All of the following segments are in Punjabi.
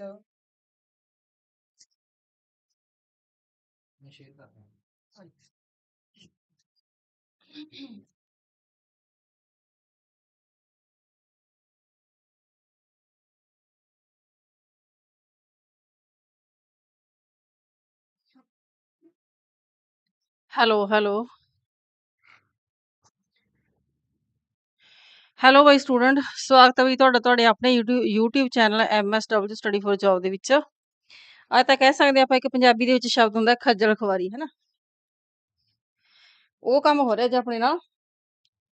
ਚਲੋ ਮੈਂ ਸ਼ੇਅਰ ਕਰ ਦਿਆਂ ਹੈਲੋ ਬਾਈ ਸਟੂਡੈਂਟ ਸਵਾਗਤ ਹੈ ਵੀ ਤੁਹਾਡਾ, ਤੁਹਾਡੇ ਆਪਣੇ YouTube channel MSW study for job ਦੇ ਵਿੱਚ। ਅੱਜ ਤਾਂ ਕਹਿ ਸਕਦੇ ਆਪਾਂ ਇੱਕ ਪੰਜਾਬੀ ਦੇ ਵਿੱਚ ਸ਼ਬਦ ਹੁੰਦਾ ਖੱਜਲ ਖਵਾਰੀ ਹੈ ਨਾ? ਉਹ ਕੰਮ ਹੋ ਰਿਹਾ ਜੀ ਆਪਣੇ ਨਾਲ।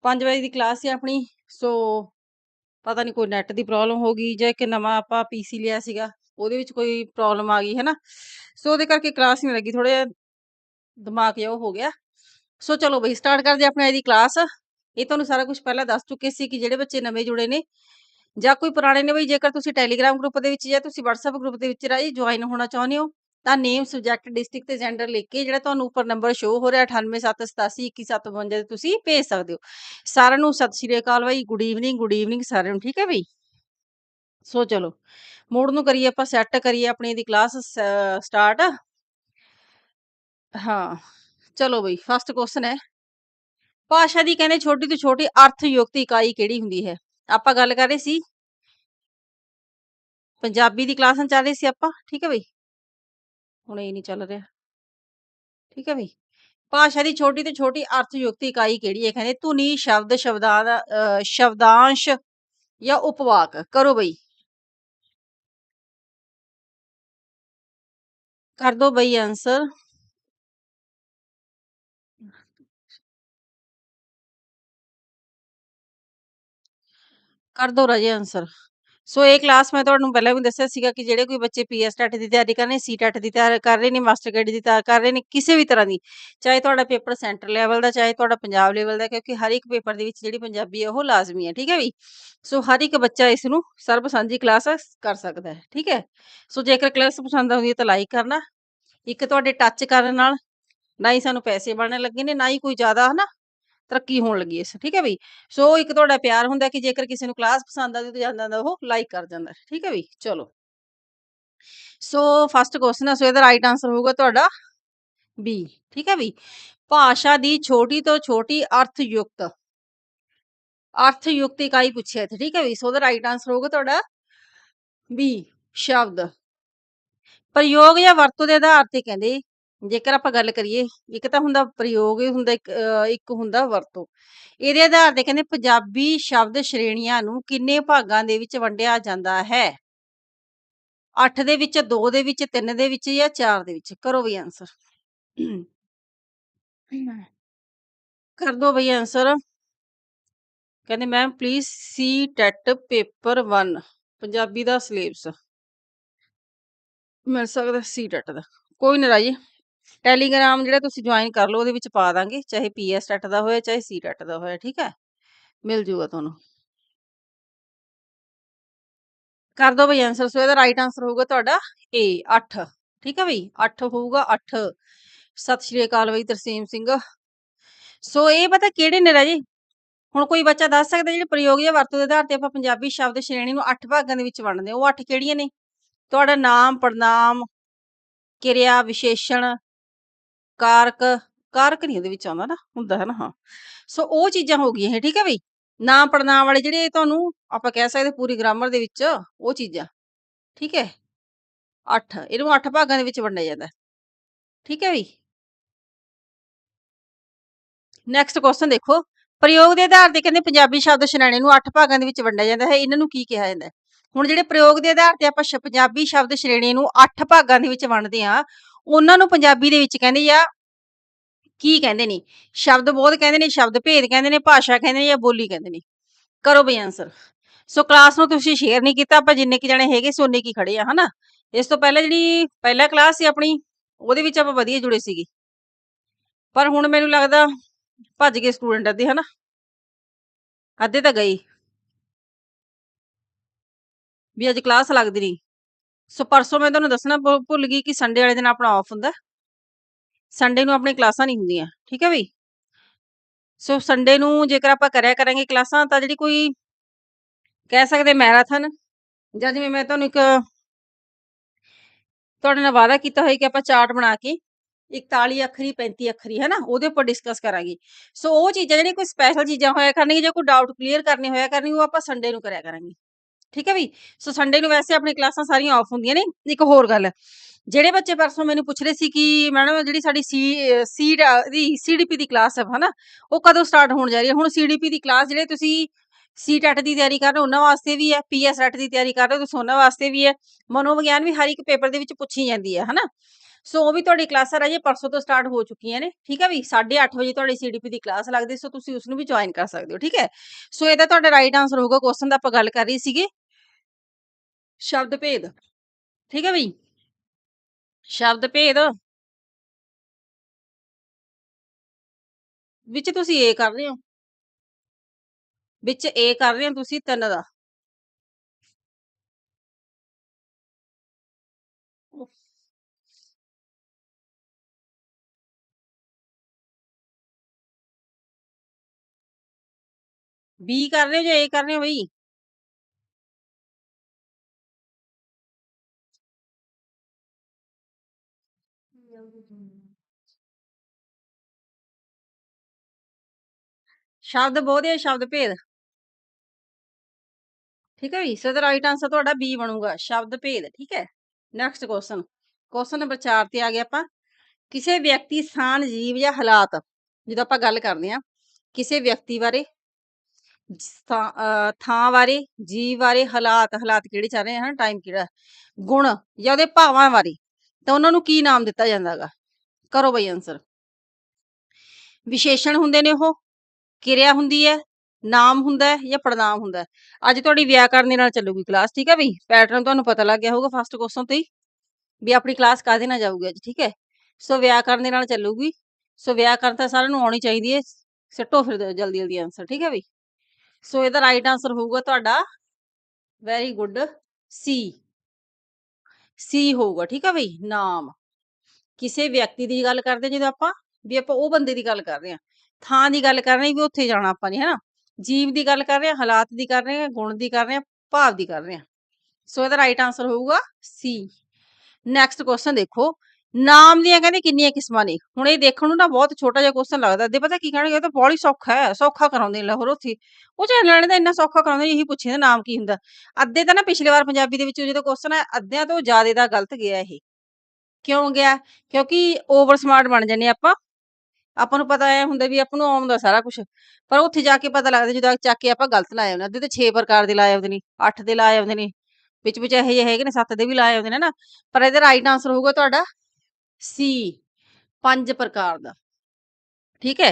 5 ਵਜੇ ਦੀ ਕਲਾਸ ਸੀ ਆਪਣੀ ਸੋ ਪਤਾ ਨਹੀਂ ਕੋਈ ਨੈਟ ਦੀ ਪ੍ਰੋਬਲਮ ਹੋ ਗਈ ਜਾਂ ਇੱਕ ਨਵਾਂ ਆਪਾਂ ਪੀਸੀ ਲਿਆ ਸੀਗਾ, ਉਹਦੇ ਵਿੱਚ ਕੋਈ ਪ੍ਰੋਬਲਮ ਆ ਗਈ, ਹੈ ਨਾ? ਸੋ ਉਹਦੇ ਕਰਕੇ ਕਲਾਸ ਨਹੀਂ ਲੱਗੀ ਥੋੜੇ ਦਿਮਾਗ ਜਿਹਾ ਹੋ ਗਿਆ। ਸੋ ਚਲੋ ਬਈ ਸਟਾਰਟ ਕਰਦੇ ਆਪਣੇ ਆਪਣੀ ਅੱਜ ਦੀ ਕਲਾਸ ਇਹ ਤੁਹਾਨੂੰ ਸਾਰਾ ਕੁਝ ਪਹਿਲਾਂ ਦੱਸ ਚੁੱਕੇ ਸੀ ਕਿ ਜਿਹੜੇ ਬੱਚੇ ਨਵੇਂ ਜੁੜੇ ਨੇ ਜਾਂ ਕੋਈ ਪੁਰਾਣੇ ਨੇ ਬਈ, ਜੇਕਰ ਤੁਸੀਂ ਟੈਲੀਗ੍ਰਾਮ ਗਰੁੱਪ ਦੇ ਵਿੱਚ ਜਾਂ ਤੁਸੀਂ WhatsApp ਗਰੁੱਪ ਦੇ ਵਿੱਚ ਰਾਹੀਂ ਜੁਆਇਨ ਹੋਣਾ ਚਾਹੁੰਦੇ ਹੋ, ਤਾਂ ਨੇਮ ਸਬਜੈਕਟ ਡਿਸਟ੍ਰਿਕਟ ਤੇ ਜੈਂਡਰ ਲਿਖ ਕੇ ਜਿਹੜਾ ਤੁਹਾਨੂੰ ਉੱਪਰ ਨੰਬਰ ਸ਼ੋ ਹੋ ਰਿਹਾ 9878821752 ਤੇ ਤੁਸੀਂ ਭੇਜ ਸਕਦੇ ਹੋ। ਸਾਰਿਆਂ ਨੂੰ ਸਤਿ ਸ਼੍ਰੀ ਅਕਾਲ ਬਾਈ ਗੁੱਡ ਈਵਨਿੰਗ ਗੁੱਡ ਈਵਨਿੰਗ ਸਾਰਿਆਂ ਨੂੰ, ਠੀਕ ਹੈ ਬਈ? ਸੋ ਚਲੋ, ਮੋੜ ਨੂੰ ਕਰੀਏ ਆਪਾਂ ਸੈੱਟ ਕਰੀਏ ਆਪਣੀ ਦੀ ਕਲਾਸ ਸਟਾਰਟ ਹਾਂ, ਚਲੋ ਬਈ ਫਸਟ ਕੁਐਸਚਨ ਹੈ। ਭਾਸ਼ਾ ਦੀ ਕਹਿੰਦੇ ਛੋਟੀ ਤੋਂ ਛੋਟੀ ਅਰਥਯੁਕਤ ਇਕਾਈ ਕਿਹੜੀ ਹੁੰਦੀ ਹੈ? ਆਪਾਂ ਗੱਲ ਕਰ ਰਹੇ ਸੀ। ਪੰਜਾਬੀ ਦੀ ਕਲਾਸਾਂ ਚੱਲ ਰਹੀ ਸੀ ਆਪਾਂ, ਠੀਕ ਹੈ ਬਈ? ਹੁਣ ਇਹ ਨਹੀਂ ਚੱਲ ਰਿਹਾ। ਠੀਕ ਹੈ ਬਈ? ਭਾਸ਼ਾ ਦੀ ਛੋਟੀ ਤੋਂ ਛੋਟੀ ਅਰਥਯੁਕਤ ਇਕਾਈ ਕਿਹੜੀ ਹੈ? ਕਹਿੰਦੇ ਧੁਨੀ ਸ਼ਬਦ, ਸ਼ਬਦਾਂ ਸ਼ਬਦਾਂਸ਼ ਜਾਂ ਉਪਵਾਕ। ਕਰੋ ਬਈ। ਕਰ ਦੋ ਬਈ ਆਨਸਰ ਕਰ ਦੋ ਰਾਜੇ ਆਨਸਰ ਸੋ ਇਹ ਕਲਾਸ ਮੈਂ ਤੁਹਾਨੂੰ ਪਹਿਲਾਂ ਵੀ ਦੱਸਿਆ ਸੀਗਾ ਕਿ ਜਿਹੜੇ ਕੋਈ ਬੱਚੇ ਪੀਐਸ ਟੈਟ ਦੀ ਤਿਆਰੀ ਕਰ ਰਹੇ ਸੀ ਟੈਟ ਦੀ ਤਿਆਰੀ ਕਰ ਰਹੇ ਨੇ ਮਾਸਟਰ ਗੇਡ ਦੀ ਤਿਆਰੀ ਕਰ ਰਹੇ ਨੇ, ਕਿਸੇ ਵੀ ਤਰ੍ਹਾਂ ਦੀ, ਚਾਹੇ ਤੁਹਾਡਾ ਪੇਪਰ ਸੈਂਟਰ ਲੈਵਲ ਦਾ, ਚਾਹੇ ਤੁਹਾਡਾ ਪੰਜਾਬ ਲੈਵਲ ਦਾ, ਕਿਉਂਕਿ ਹਰ ਇੱਕ ਪੇਪਰ ਦੇ ਵਿੱਚ ਜਿਹੜੀ ਪੰਜਾਬੀ ਹੈ ਉਹ ਲਾਜ਼ਮੀ ਹੈ ਠੀਕ ਹੈ ਵੀ? ਸੋ ਹਰ ਇੱਕ ਬੱਚਾ ਇਸ ਨੂੰ ਸਰਬ ਸਾਂਝੀ ਕਲਾਸ ਕਰ ਸਕਦਾ ਹੈ, ਠੀਕ ਹੈ? ਸੋ ਜੇਕਰ ਕਲਾਸ ਪਸੰਦ ਆਉਂਦੀ ਹੈ ਤਾਂ ਲਾਈਕ ਕਰਨਾ। ਇੱਕ ਤੁਹਾਡੇ ਟੱਚ ਕਰਨ ਨਾਲ ਨਾ ਹੀ ਸਾਨੂੰ ਪੈਸੇ ਬਣਨ ਲੱਗੇ ਨੇ, ਨਾ ਹੀ ਕੋਈ ਜ਼ਿਆਦਾ ਹਨਾ ਤਰੱਕੀ ਹੋਣ ਲੱਗੀ ਇਸ, ਠੀਕ ਹੈ ਬਈ? ਸੋ ਇੱਕ ਤੁਹਾਡਾ ਪਿਆਰ ਹੁੰਦਾ ਕਿ ਜੇਕਰ ਕਿਸੇ ਨੂੰ ਕਲਾਸ ਪਸੰਦ ਆਉਂਦੀ ਤਾਂ ਜਾਂਦਾ ਹੁੰਦਾ, ਉਹ ਲਾਈਕ ਕਰ ਜਾਂਦਾ ਠੀਕ ਹੈ ਬਈ? ਚਲੋ। ਸੋ ਫਸਟ ਕੁਐਸਚਨ ਹੈ, ਸੋ ਇਹਦਾ ਰਾਈਟ ਆਨਸਰ ਹੋਊਗਾ ਤੁਹਾਡਾ ਬੀ ਠੀਕ ਹੈ ਬਈ? ਭਾਸ਼ਾ ਦੀ ਛੋਟੀ ਤੋਂ ਛੋਟੀ ਅਰਥਯੁਕਤ ਅਰਥਯੁਕਤ ਇਕਾਈ ਪੁੱਛਿਆ ਇੱਥੇ, ਠੀਕ ਹੈ ਬਈ? ਸੋ ਦਾ ਰਾਈਟ ਆਨਸਰ ਹੋਊਗਾ ਤੁਹਾਡਾ ਬੀ ਸ਼ਬਦ। ਪ੍ਰਯੋਗ ਜਾਂ ਵਰਤੋਂ ਦੇ ਆਧਾਰ ਤੇ ਕਹਿੰਦੇ ਜੇਕਰ ਆਪਾਂ ਗੱਲ ਕਰੀਏ, ਇੱਕ ਤਾਂ ਹੁੰਦਾ ਪ੍ਰਯੋਗ, ਇਹ ਹੁੰਦਾ ਇੱਕ, ਅਹ, ਇੱਕ ਹੁੰਦਾ ਵਰਤੋਂ। ਇਹਦੇ ਆਧਾਰ ਤੇ ਕਹਿੰਦੇ ਪੰਜਾਬੀ ਸ਼ਬਦ ਸ਼੍ਰੇਣੀਆਂ ਨੂੰ ਕਿੰਨੇ ਭਾਗਾਂ ਦੇ ਵਿੱਚ ਵੰਡਿਆ ਜਾਂਦਾ ਹੈ? 8 ਦੇ ਵਿੱਚ 2 ਦੇ ਵਿੱਚ 3 ਦੇ ਵਿੱਚ ਜਾਂ 4 ਦੇ ਵਿੱਚ? ਕਰੋ ਵੀ ਆਨਸਰ ਕਰ ਦੋ ਬਈ ਆਨਸਰ ਕਹਿੰਦੇ ma'am please C TET paper 1 Punjabi the syllabus ਮਿਲ ਸਕਦਾ ਸੀ ਟੈਟ ਦਾ। ਕੋਈ ਨਾ ਰਾਜੀ। ਟੈਲੀਗ੍ਰਾਮ ਜਿਹੜਾ ਤੁਸੀਂ ਜੁਆਇਨ ਕਰ ਲਓ, ਉਹਦੇ ਵਿੱਚ ਪਾ ਦਾਂਗੇ, ਚਾਹੇ ਪੀਐਸ ਟੈਟ ਦਾ ਹੋਇਆ, ਚਾਹੇ ਸੀ ਟੈਟ ਦਾ ਹੋਇਆ, ਠੀਕ ਹੈ? ਮਿਲ ਜੂਗਾ ਤੁਹਾਨੂੰ। ਕਰ ਦੋ ਬਈ ਆਨਸਰ ਸੋ ਇਹਦਾ ਰਾਈਟ ਆਨਸਰ ਹੋਊਗਾ ਤੁਹਾਡਾ ਏ 8 ਠੀਕ ਹੈ ਬਈ? 8 ਹੋਊਗਾ 8 ਸਤਿ ਸ਼੍ਰੀ ਅਕਾਲ ਬਈ ਤਰਸੀਮ ਸਿੰਘ। ਸੋ ਇਹ ਪਤਾ ਕਿਹੜੇ ਨੇ ਰਾਜੇ? ਹੁਣ ਕੋਈ ਬੱਚਾ ਦੱਸ ਸਕਦਾ ਜਿਹੜੇ ਪ੍ਰਯੋਗ ਜਾਂ ਵਰਤੋਂ ਦੇ ਆਧਾਰ ਤੇ ਆਪਾਂ ਪੰਜਾਬੀ ਸ਼ਬਦ ਸ਼੍ਰੇਣੀ ਨੂੰ 8 ਭਾਗਾਂ ਦੇ ਵਿੱਚ ਵੰਡਦੇ ਹਾਂ। ਉਹ 8 ਕਿਹੜੀਆਂ ਨੇ? ਤੁਹਾਡਾ ਨਾਮ ਪੜਨਾਮ ਕਿਰਿਆ, ਵਿਸ਼ੇਸ਼ਣ ਕਾਰਕ ਕਾਰਕ ਨਹੀਂ ਇਹਦੇ ਵਿੱਚ ਆਉਂਦਾ ਨਾ, ਹੁੰਦਾ ਹੈ ਨਾ, ਹਾਂ। ਸੋ ਉਹ ਚੀਜ਼ਾਂ ਹੋ ਗਈਆਂ ਇਹ, ਠੀਕ ਹੈ ਬਈ? ਨਾਮ ਪੜਨਾਮ ਵਾਲੇ ਜਿਹੜੇ ਤੁਹਾਨੂੰ ਆਪਾਂ ਕਹਿ ਸਕਦੇ ਪੂਰੀ ਗ੍ਰਾਮਰ ਦੇ ਵਿੱਚ ਉਹ ਚੀਜ਼ਾਂ, ਠੀਕ ਹੈ? 8 ਇਹਨੂੰ 8 ਭਾਗਾਂ ਦੇ ਵਿੱਚ ਵੰਡਿਆ ਜਾਂਦਾ ਠੀਕ ਹੈ ਬਈ? ਨੈਕਸਟ ਕੁਐਸਚਨ ਦੇਖੋ। ਪ੍ਰਯੋਗ ਦੇ ਆਧਾਰ ਤੇ ਕਹਿੰਦੇ ਪੰਜਾਬੀ ਸ਼ਬਦ ਸ਼੍ਰੇਣੀ ਨੂੰ 8 ਭਾਗਾਂ ਦੇ ਵਿੱਚ ਵੰਡਿਆ ਜਾਂਦਾ ਹੈ, ਇਹਨਾਂ ਨੂੰ ਕੀ ਕਿਹਾ ਜਾਂਦਾ ਹੁਣ ਜਿਹੜੇ ਪ੍ਰਯੋਗ ਦੇ ਆਧਾਰ ਤੇ ਆਪਾਂ ਪੰਜਾਬੀ ਸ਼ਬਦ ਸ਼੍ਰੇਣੀ ਨੂੰ 8 ਭਾਗਾਂ ਦੇ ਵਿੱਚ ਵੰਡਦੇ ਆ ਉਹਨਾਂ ਨੂੰ ਪੰਜਾਬੀ ਦੇ ਵਿੱਚ ਕਹਿੰਦੇ ਆ, ਕੀ ਕਹਿੰਦੇ ਨੇ? ਸ਼ਬਦ ਬੋਧ ਕਹਿੰਦੇ ਨੇ, ਸ਼ਬਦ ਭੇਦ ਕਹਿੰਦੇ ਨੇ, ਭਾਸ਼ਾ ਕਹਿੰਦੇ ਨੇ ਜਾਂ ਬੋਲੀ ਕਹਿੰਦੇ ਨੇ? ਕਰੋ ਬਈ ਆਨਸਰ ਸੋ ਕਲਾਸ ਨੂੰ ਤੁਸੀਂ ਸ਼ੇਅਰ ਨਹੀਂ ਕੀਤਾ, ਆਪਾਂ ਜਿੰਨੇ ਕੀ ਜਣੇ ਹੈਗੇ ਸੀ ਉਨੇ ਕੀ ਖੜੇ ਆ, ਹਨਾ? ਇਸ ਤੋਂ ਪਹਿਲਾਂ ਜਿਹੜੀ ਪਹਿਲਾ ਕਲਾਸ ਸੀ ਆਪਣੀ, ਉਹਦੇ ਵਿੱਚ ਆਪਾਂ ਵਧੀਆ ਜੁੜੇ ਸੀਗੇ। ਪਰ ਹੁਣ ਮੈਨੂੰ ਲੱਗਦਾ ਭੱਜ ਗਏ ਸਟੂਡੈਂਟ ਅੱਧੇ, ਹਨਾ? ਅੱਧੇ ਤਾਂ ਗਏ। ਵੀ ਅੱਜ ਕਲਾਸ ਲੱਗਦੀ ਨਹੀਂ ਸੋ ਪਰਸੋਂ ਮੈਂ ਤੁਹਾਨੂੰ ਦੱਸਣਾ, ਭੁ- ਭੁੱਲ ਗਈ ਕਿ ਸੰਡੇ ਵਾਲੇ ਦਿਨ ਆਪਣਾ ਆਫ ਹੁੰਦਾ। ਸੰਡੇ ਨੂੰ ਆਪਣੀ ਕਲਾਸਾਂ ਨਹੀਂ ਹੁੰਦੀਆਂ, ਠੀਕ ਹੈ ਬਈ? ਸੋ ਸੰਡੇ ਨੂੰ ਜੇਕਰ ਆਪਾਂ ਕਰਿਆ ਕਰਾਂਗੇ ਕਲਾਸਾਂ, ਤਾਂ ਜਿਹੜੀ ਕੋਈ ਕਹਿ ਸਕਦੇ ਮੈਰਾਥਨ, ਜਾਂ ਜਿਵੇਂ ਮੈਂ ਤੁਹਾਨੂੰ ਇੱਕ ਤੁਹਾਡੇ ਨਾਲ ਵਾਅਦਾ ਕੀਤਾ ਹੋਇਆ ਕਿ ਆਪਾਂ ਚਾਰਟ ਬਣਾ ਕੇ 41 ਅੱਖਰੀ 35 ਅੱਖਰੀ, ਹੈ ਨਾ? ਉਹਦੇ ਉੱਪਰ ਡਿਸਕਸ ਕਰਾਂਗੇ। ਸੋ ਉਹ ਚੀਜ਼ਾਂ ਜਿਹੜੀਆਂ ਕੋਈ ਸਪੈਸ਼ਲ ਚੀਜ਼ਾਂ ਹੋਇਆ ਕਰਨਗੀਆਂ ਜਾਂ ਕੋਈ ਡਾਊਟ ਕਲੀਅਰ ਕਰਨੀ ਹੋਇਆ ਕਰਨਗੇ, ਉਹ ਆਪਾਂ ਸੰਡੇ ਨੂੰ ਕਰਿਆ ਕਰਾਂਗੇ। ਠੀਕ ਹੈ ਵੀ? ਸੋ ਸੰਡੇ ਨੂੰ ਵੈਸੇ ਆਪਣੀ ਕਲਾਸਾਂ ਸਾਰੀਆਂ ਆਫ ਹੁੰਦੀਆਂ ਨੇ। ਇੱਕ ਹੋਰ ਗੱਲ, ਜਿਹੜੇ ਬੱਚੇ ਪਰਸੋਂ ਮੈਨੂੰ ਪੁੱਛ ਰਹੇ ਸੀ ਕਿ ਮੈਡਮ ਜਿਹੜੀ ਸਾਡੀ ਸੀ ਸੀ ਦੀ ਸੀਡੀਪੀ ਦੀ ਕਲਾਸ ਹੈ, ਹਨਾ, ਉਹ ਕਦੋਂ ਸਟਾਰਟ ਹੋਣ ਜਾ ਰਹੀ ਹੈ? ਹੁਣ ਸੀਡੀਪੀ ਦੀ ਕਲਾਸ ਜਿਹੜੇ ਤੁਸੀਂ ਸੀ ਟੈਟ ਦੀ ਤਿਆਰੀ ਕਰ ਰਹੇ ਹੋ, ਉਹਨਾਂ ਵਾਸਤੇ ਵੀ ਹੈ ਪੀਐਸ ਟੈਟ ਦੀ ਤਿਆਰੀ ਕਰ ਰਹੇ ਹੋ, ਤੁਸੀਂ ਉਹਨਾਂ ਵਾਸਤੇ ਵੀ ਹੈ। ਮਨੋਵਿਗਿਆਨ ਵੀ ਹਰ ਇੱਕ ਪੇਪਰ ਦੇ ਵਿੱਚ ਪੁੱਛੀ ਜਾਂਦੀ ਹੈ, ਹਨਾ। ਸੋ ਉਹ ਵੀ ਤੁਹਾਡੀ ਕਲਾਸਾਂ ਰਾਜੇ ਪਰਸੋਂ ਤੋਂ ਸਟਾਰਟ ਹੋ ਚੁੱਕੀਆਂ ਨੇ, ਠੀਕ ਹੈ ਵੀ? 8:30 ਵਜੇ ਤੁਹਾਡੀ ਸੀਡੀਪੀ ਦੀ ਕਲਾਸ ਲੱਗਦੀ ਸੋ ਤੁਸੀਂ ਉਸ ਨੂੰ ਵੀ ਜੁਆਇਨ ਕਰ ਸਕਦੇ ਹੋ, ਠੀਕ ਹੈ? ਸੋ ਇਹਦਾ ਤੁਹਾਡਾ ਰਾਈਟ ਆਨਸਰ ਹੋਊਗਾ ਕੁਐਸਚਨ ਦਾ ਆਪਾਂ ਗੱਲ ਕਰ ਰਹੀ ਸੀਗੇ। ਸ਼ਬਦ ਭੇਦ। ਠੀਕ ਹੈ ਬਈ? ਸ਼ਬਦ ਭੇਦ। ਵਿੱਚ ਤੁਸੀਂ ਏ ਕਰ ਰਹੇ ਹੋ। ਵਿੱਚ ਏ ਕਰ ਰਹੇ ਹੋ ਤੁਸੀਂ ਤਿੰਨ ਦਾ। ਬੀ ਕਰ ਰਹੇ ਹੋ ਜਾਂ ਏ ਕਰ ਰਹੇ ਹੋ ਬਈ? ਸ਼ਬਦ ਬੋਧ ਸ਼ਬਦ ਭੇਦ? ਠੀਕ ਹੈ ਵੀ ਸੋ ਦਾ ਰਾਈਟ ਆਨਸਰ ਤੁਹਾਡਾ ਬੀ ਬਣੂਗਾ, ਸ਼ਬਦ ਭੇਦ, ਠੀਕ ਹੈ? ਨੈਕਸਟ ਕੁਐਸਚਨ ਕੁਐਸਚਨ ਨੰਬਰ 4 ਤੇ ਆ ਗਏ ਆਪਾਂ। ਕਿਸੇ ਵਿਅਕਤੀ, ਸਥਾਨ, ਜੀਵ ਜਾਂ ਹਾਲਾਤ, ਜਦੋਂ ਆਪਾਂ ਗੱਲ ਕਰਦੇ ਆ ਕਿਸੇ ਵਿਅਕਤੀ ਬਾਰੇ ਥਾਂ ਬਾਰੇ, ਜੀਵ ਬਾਰੇ, ਹਾਲਾਤ ਹਾਲਾਤ ਕਿਹੜੇ ਚੱਲ ਰਹੇ ਹਨ ਟਾਈਮ ਕਿਹੜਾ ਗੁਣ ਜਾਂ ਉਹਦੇ ਭਾਵਾਂ ਬਾਰੇ, ਤਾਂ ਉਹਨਾਂ ਨੂੰ ਕੀ ਨਾਮ ਦਿੱਤਾ ਜਾਂਦਾਗਾ ਕਰੋ ਬਈ ਆਨਸਰ ਵਿਸ਼ੇਸ਼ਣ ਹੁੰਦੇ ਨੇ ਉਹ ਕਿਰਿਆ ਹੁੰਦੀ ਹੈ, ਨਾਮ ਹੁੰਦਾ ਹੈ ਜਾਂ ਪੜਨਾਮ ਹੁੰਦਾ ਹੈ। ਅੱਜ ਤੁਹਾਡੀ ਵਿਆਕਰਨ ਦੇ ਨਾਲ ਚੱਲੂਗੀ ਕਲਾਸ, ਠੀਕ ਹੈ ਬਈ? ਪੈਟਰਨ ਤੁਹਾਨੂੰ ਪਤਾ ਲੱਗ ਗਿਆ ਹੋਊਗਾ ਫਸਟ ਕੁਐਸਚਨ ਤੋਂ ਹੀ ਵੀ ਆਪਣੀ ਕਲਾਸ ਕਾਹਦੇ ਨਾਲ ਜਾਊਗੀ ਅੱਜ, ਠੀਕ ਹੈ? ਸੋ ਵਿਆਕਰਨ ਦੇ ਨਾਲ ਚੱਲੂਗੀ। ਸੋ ਵਿਆਕਰਨ ਤਾਂ ਸਾਰਿਆਂ ਨੂੰ ਆਉਣੀ ਚਾਹੀਦੀ ਹੈ, ਸਿੱਟੋ ਫਿਰ ਜਲਦੀ ਜਲਦੀ ਆਨਸਰ ਠੀਕ ਹੈ ਬਈ? ਸੋ ਇਹਦਾ ਰਾਈਟ ਆਨਸਰ ਹੋਊਗਾ ਤੁਹਾਡਾ ਵੈਰੀ ਗੁੱਡ ਸੀ ਸੀ ਹੋਊਗਾ, ਠੀਕ ਹੈ ਬਈ? ਨਾਮ। ਕਿਸੇ ਵਿਅਕਤੀ ਦੀ ਗੱਲ ਕਰਦੇ ਜਦੋਂ ਆਪਾਂ, ਵੀ ਆਪਾਂ ਉਹ ਬੰਦੇ ਦੀ ਗੱਲ ਕਰਦੇ ਰਹੇ ਹਾਂ। ਥਾਂ ਦੀ ਗੱਲ ਕਰ ਰਹੇ ਵੀ ਉੱਥੇ ਜਾਣਾ ਆਪਾਂ ਨੇ, ਹੈਨਾ? ਜੀਵ ਦੀ ਗੱਲ ਕਰ ਰਹੇ ਹਾਂ, ਹਾਲਾਤ ਦੀ ਕਰ ਰਹੇ ਹਾਂ, ਗੁਣ ਦੀ ਕਰ ਰਹੇ ਹਾਂ, ਭਾਵ ਦੀ ਕਰ ਰਹੇ ਹਾਂ। ਸੋ ਇਹਦਾ ਰਾਈਟ ਆਨਸਰ ਹੋਊਗਾ ਸੀ ਨੈਕਸਟ ਕੁਐਸਚਨ ਦੇਖੋ। ਨਾਮ ਦੀਆਂ ਕਹਿੰਦੇ ਕਿੰਨੀਆਂ ਕਿਸਮਾਂ ਨੇ? ਹੁਣ ਇਹ ਦੇਖਣ ਨੂੰ ਨਾ ਬਹੁਤ ਛੋਟਾ ਜਿਹਾ ਕੁਐਸਚਨ ਲੱਗਦਾ। ਅੱਦੇ ਪਤਾ ਕੀ ਕਹਿਣਗੇ? ਇਹ ਤਾਂ ਬਹੁਤ ਹੀ ਸੌਖਾ ਹੈ, ਸੌਖਾ ਕਰਾਉਂਦੇ ਨੇ ਲਾਹੌਰ ਉੱਥੇ। ਉਹ ਚਾਹੇ ਲੈਣ ਦਾ ਇੰਨਾ ਸੌਖਾ ਕਰਾਉਂਦੇ ਨੇ, ਇਹੀ ਪੁੱਛੀ ਨਾਮ ਕੀ ਹੁੰਦਾ। ਅੱਧੇ ਤਾਂ ਨਾ ਪਿਛਲੇ ਵਾਰ ਪੰਜਾਬੀ ਦੇ ਵਿੱਚ ਜਦੋਂ ਕੁਐਸਚਨ ਹੈ ਅੱਧਿਆਂ ਤੋਂ ਜ਼ਿਆਦਾ ਦਾ ਗਲਤ ਗਿਆ ਇਹ। ਕਿਉਂ ਗਿਆ? ਕਿਉਂਕਿ ਓਵਰ ਸਮਾਰਟ ਬਣ ਜਾਂਦੇ ਆਪਾਂ। ਆਪਾਂ ਨੂੰ ਪਤਾ ਐ ਹੁੰਦਾ ਵੀ ਆਪਾਂ ਨੂੰ ਆਉਂਦਾ ਸਾਰਾ ਕੁਝ ਪਰ ਉੱਥੇ ਜਾ ਕੇ ਪਤਾ ਲੱਗਦਾ ਜਦੋਂ ਚੱਕ ਕੇ ਆਪਾਂ ਗਲਤ ਲਾਏ ਹੁੰਦੇ ਅੱਧੇ ਤੇ 6 ਪ੍ਰਕਾਰ ਦੇ ਲਾਏ ਆਉਂਦੇ ਨੇ 8 ਦੇ ਲਾਏ ਆਉਂਦੇ ਨੇ। ਵਿੱਚ ਵਿੱਚ ਇਹੋ ਜਿਹੇ ਹੈਗੇ ਨੇ 7 ਦੇ ਵੀ ਲਾਏ ਆਉਂਦੇ ਨੇ ਨਾ। ਪਰ ਇਹਦਾ ਰਾਈਟ ਆਨਸਰ ਹੋਊਗਾ ਤੁਹਾਡਾ ਸੀ ਪੰਜ ਪ੍ਰਕਾਰ ਦਾ। ਠੀਕ ਹੈ?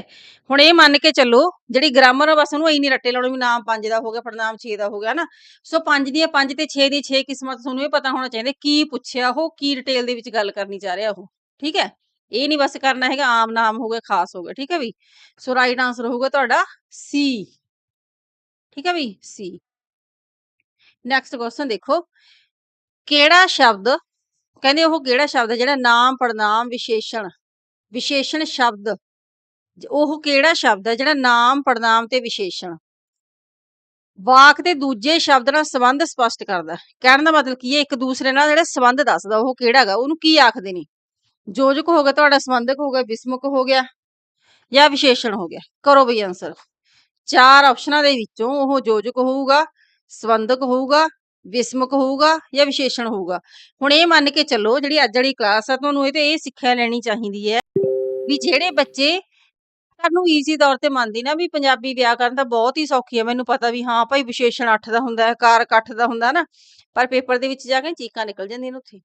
ਹੁਣ ਇਹ ਮੰਨ ਕੇ ਚੱਲੋ, ਜਿਹੜੀ ਗ੍ਰਾਮਰ ਆ ਬਸ ਉਹਨੂੰ ਐ ਨਹੀਂ ਰੱਟੇ ਲਾਉਣੇ ਵੀ ਨਾਮ ਪੰਜ ਦਾ ਹੋ ਗਿਆ ਪੜਨਾਮ 6 ਦਾ ਹੋ ਗਿਆ ਨਾ ਸੋ ਪੰਜ ਦੀਆਂ ਪੰਜ ਤੇ 6 ਦੀ 6 ਕਿਸਮਾਂ ਤੁਹਾਨੂੰ ਇਹ ਪਤਾ ਹੋਣਾ ਚਾਹੀਦਾ, ਕੀ ਪੁੱਛਿਆ ਉਹ, ਕੀ ਡਿਟੇਲ ਦੇ ਵਿੱਚ ਗੱਲ ਕਰਨੀ ਚਾਹ ਰਿਹਾ ਉਹ। ਠੀਕ ਹੈ? ਇਹ ਨਹੀਂ ਬਸ ਕਰਨਾ ਹੈਗਾ, ਆਮ ਨਾਮ ਹੋ ਗਿਆ ਖਾਸ ਹੋ ਗਿਆ ਠੀਕ ਹੈ ਵੀ? ਸੋ ਰਾਈਟ ਆਨਸਰ ਹੋਊਗਾ ਤੁਹਾਡਾ ਸੀ ਠੀਕ ਹੈ ਵੀ? ਸੀ ਨੈਕਸਟ ਕੁਐਸਚਨ ਦੇਖੋ। ਕਿਹੜਾ ਸ਼ਬਦ, ਕਹਿੰਦੇ ਉਹ ਕਿਹੜਾ ਸ਼ਬਦ ਹੈ? ਜਿਹੜਾ ਨਾਮ ਪੜਨਾਮ ਵਿਸ਼ੇਸ਼ਣ ਵਿਸ਼ੇਸ਼ਣ ਸ਼ਬਦ। ਉਹ ਕਿਹੜਾ ਸ਼ਬਦ ਹੈ? ਜਿਹੜਾ ਨਾਮ ਪੜਨਾਮ ਤੇ ਵਿਸ਼ੇਸ਼ਣ। ਵਾਕ ਦੇ ਦੂਜੇ ਸ਼ਬਦ ਨਾਲ ਸੰਬੰਧ ਸਪਸ਼ਟ ਕਰਦਾ। ਕਹਿਣ ਦਾ ਮਤਲਬ ਕੀ ਹੈ? ਇੱਕ ਦੂਸਰੇ ਨਾਲ ਜਿਹੜਾ ਸੰਬੰਧ ਦੱਸਦਾ, ਉਹ ਕਿਹੜਾ ਹੈਗਾ? ਉਹਨੂੰ ਕੀ ਆਖਦੇ ਨੇ? ਜੋਜਕ ਹੋ ਗਿਆ ਤੁਹਾਡਾ ਸੰਬੰਧਕ ਹੋ ਗਿਆ ਵਿਸਮੁਕ ਹੋ ਗਿਆ ਜਾਂ ਵਿਸ਼ੇਸ਼ਣ ਹੋ ਗਿਆ, ਕਰੋ ਬਈ ਆਨਸਰ ਚਾਰ ਆਪਸ਼ਨਾਂ ਦੇ ਵਿੱਚੋਂ ਉਹ ਜੋਜਕ ਹੋਊਗਾ ਸੰਬੰਧਕ ਹੋਊਗਾ ਵਿਸਮੁਕ ਹੋਊਗਾ ਜਾਂ ਵਿਸ਼ੇਸ਼ਣ ਹੋਊਗਾ। ਹੁਣ ਇਹ ਮੰਨ ਕੇ ਚੱਲੋ, ਜਿਹੜੀ ਅੱਜ ਵਾਲੀ ਕਲਾਸ ਆ, ਤੁਹਾਨੂੰ ਇਹ ਤੇ ਇਹ ਸਿੱਖਿਆ ਲੈਣੀ ਚਾਹੀਦੀ ਹੈ ਵੀ ਜਿਹੜੇ ਬੱਚੇ ਨੂੰ ਈਜ਼ੀ ਤੌਰ ਤੇ ਮੰਨਦੀ ਨਾ ਵੀ ਪੰਜਾਬੀ ਵਿਆਕਰਨ ਤਾਂ ਬਹੁਤ ਹੀ ਸੌਖੀ ਹੈ ਮੈਨੂੰ ਪਤਾ ਵੀ ਹਾਂ ਭਾਈ ਵਿਸ਼ੇਸ਼ਣ 8 ਦਾ ਹੁੰਦਾ ਹੈ ਕਾਰਕ 8 ਦਾ ਹੁੰਦਾ ਨਾ, ਪਰ ਪੇਪਰ ਦੇ ਵਿੱਚ ਜਾ ਕੇ ਚੀਕਾਂ ਨਿਕਲ ਜਾਂਦੀਆਂ ਨੇ ਉੱਥੇ।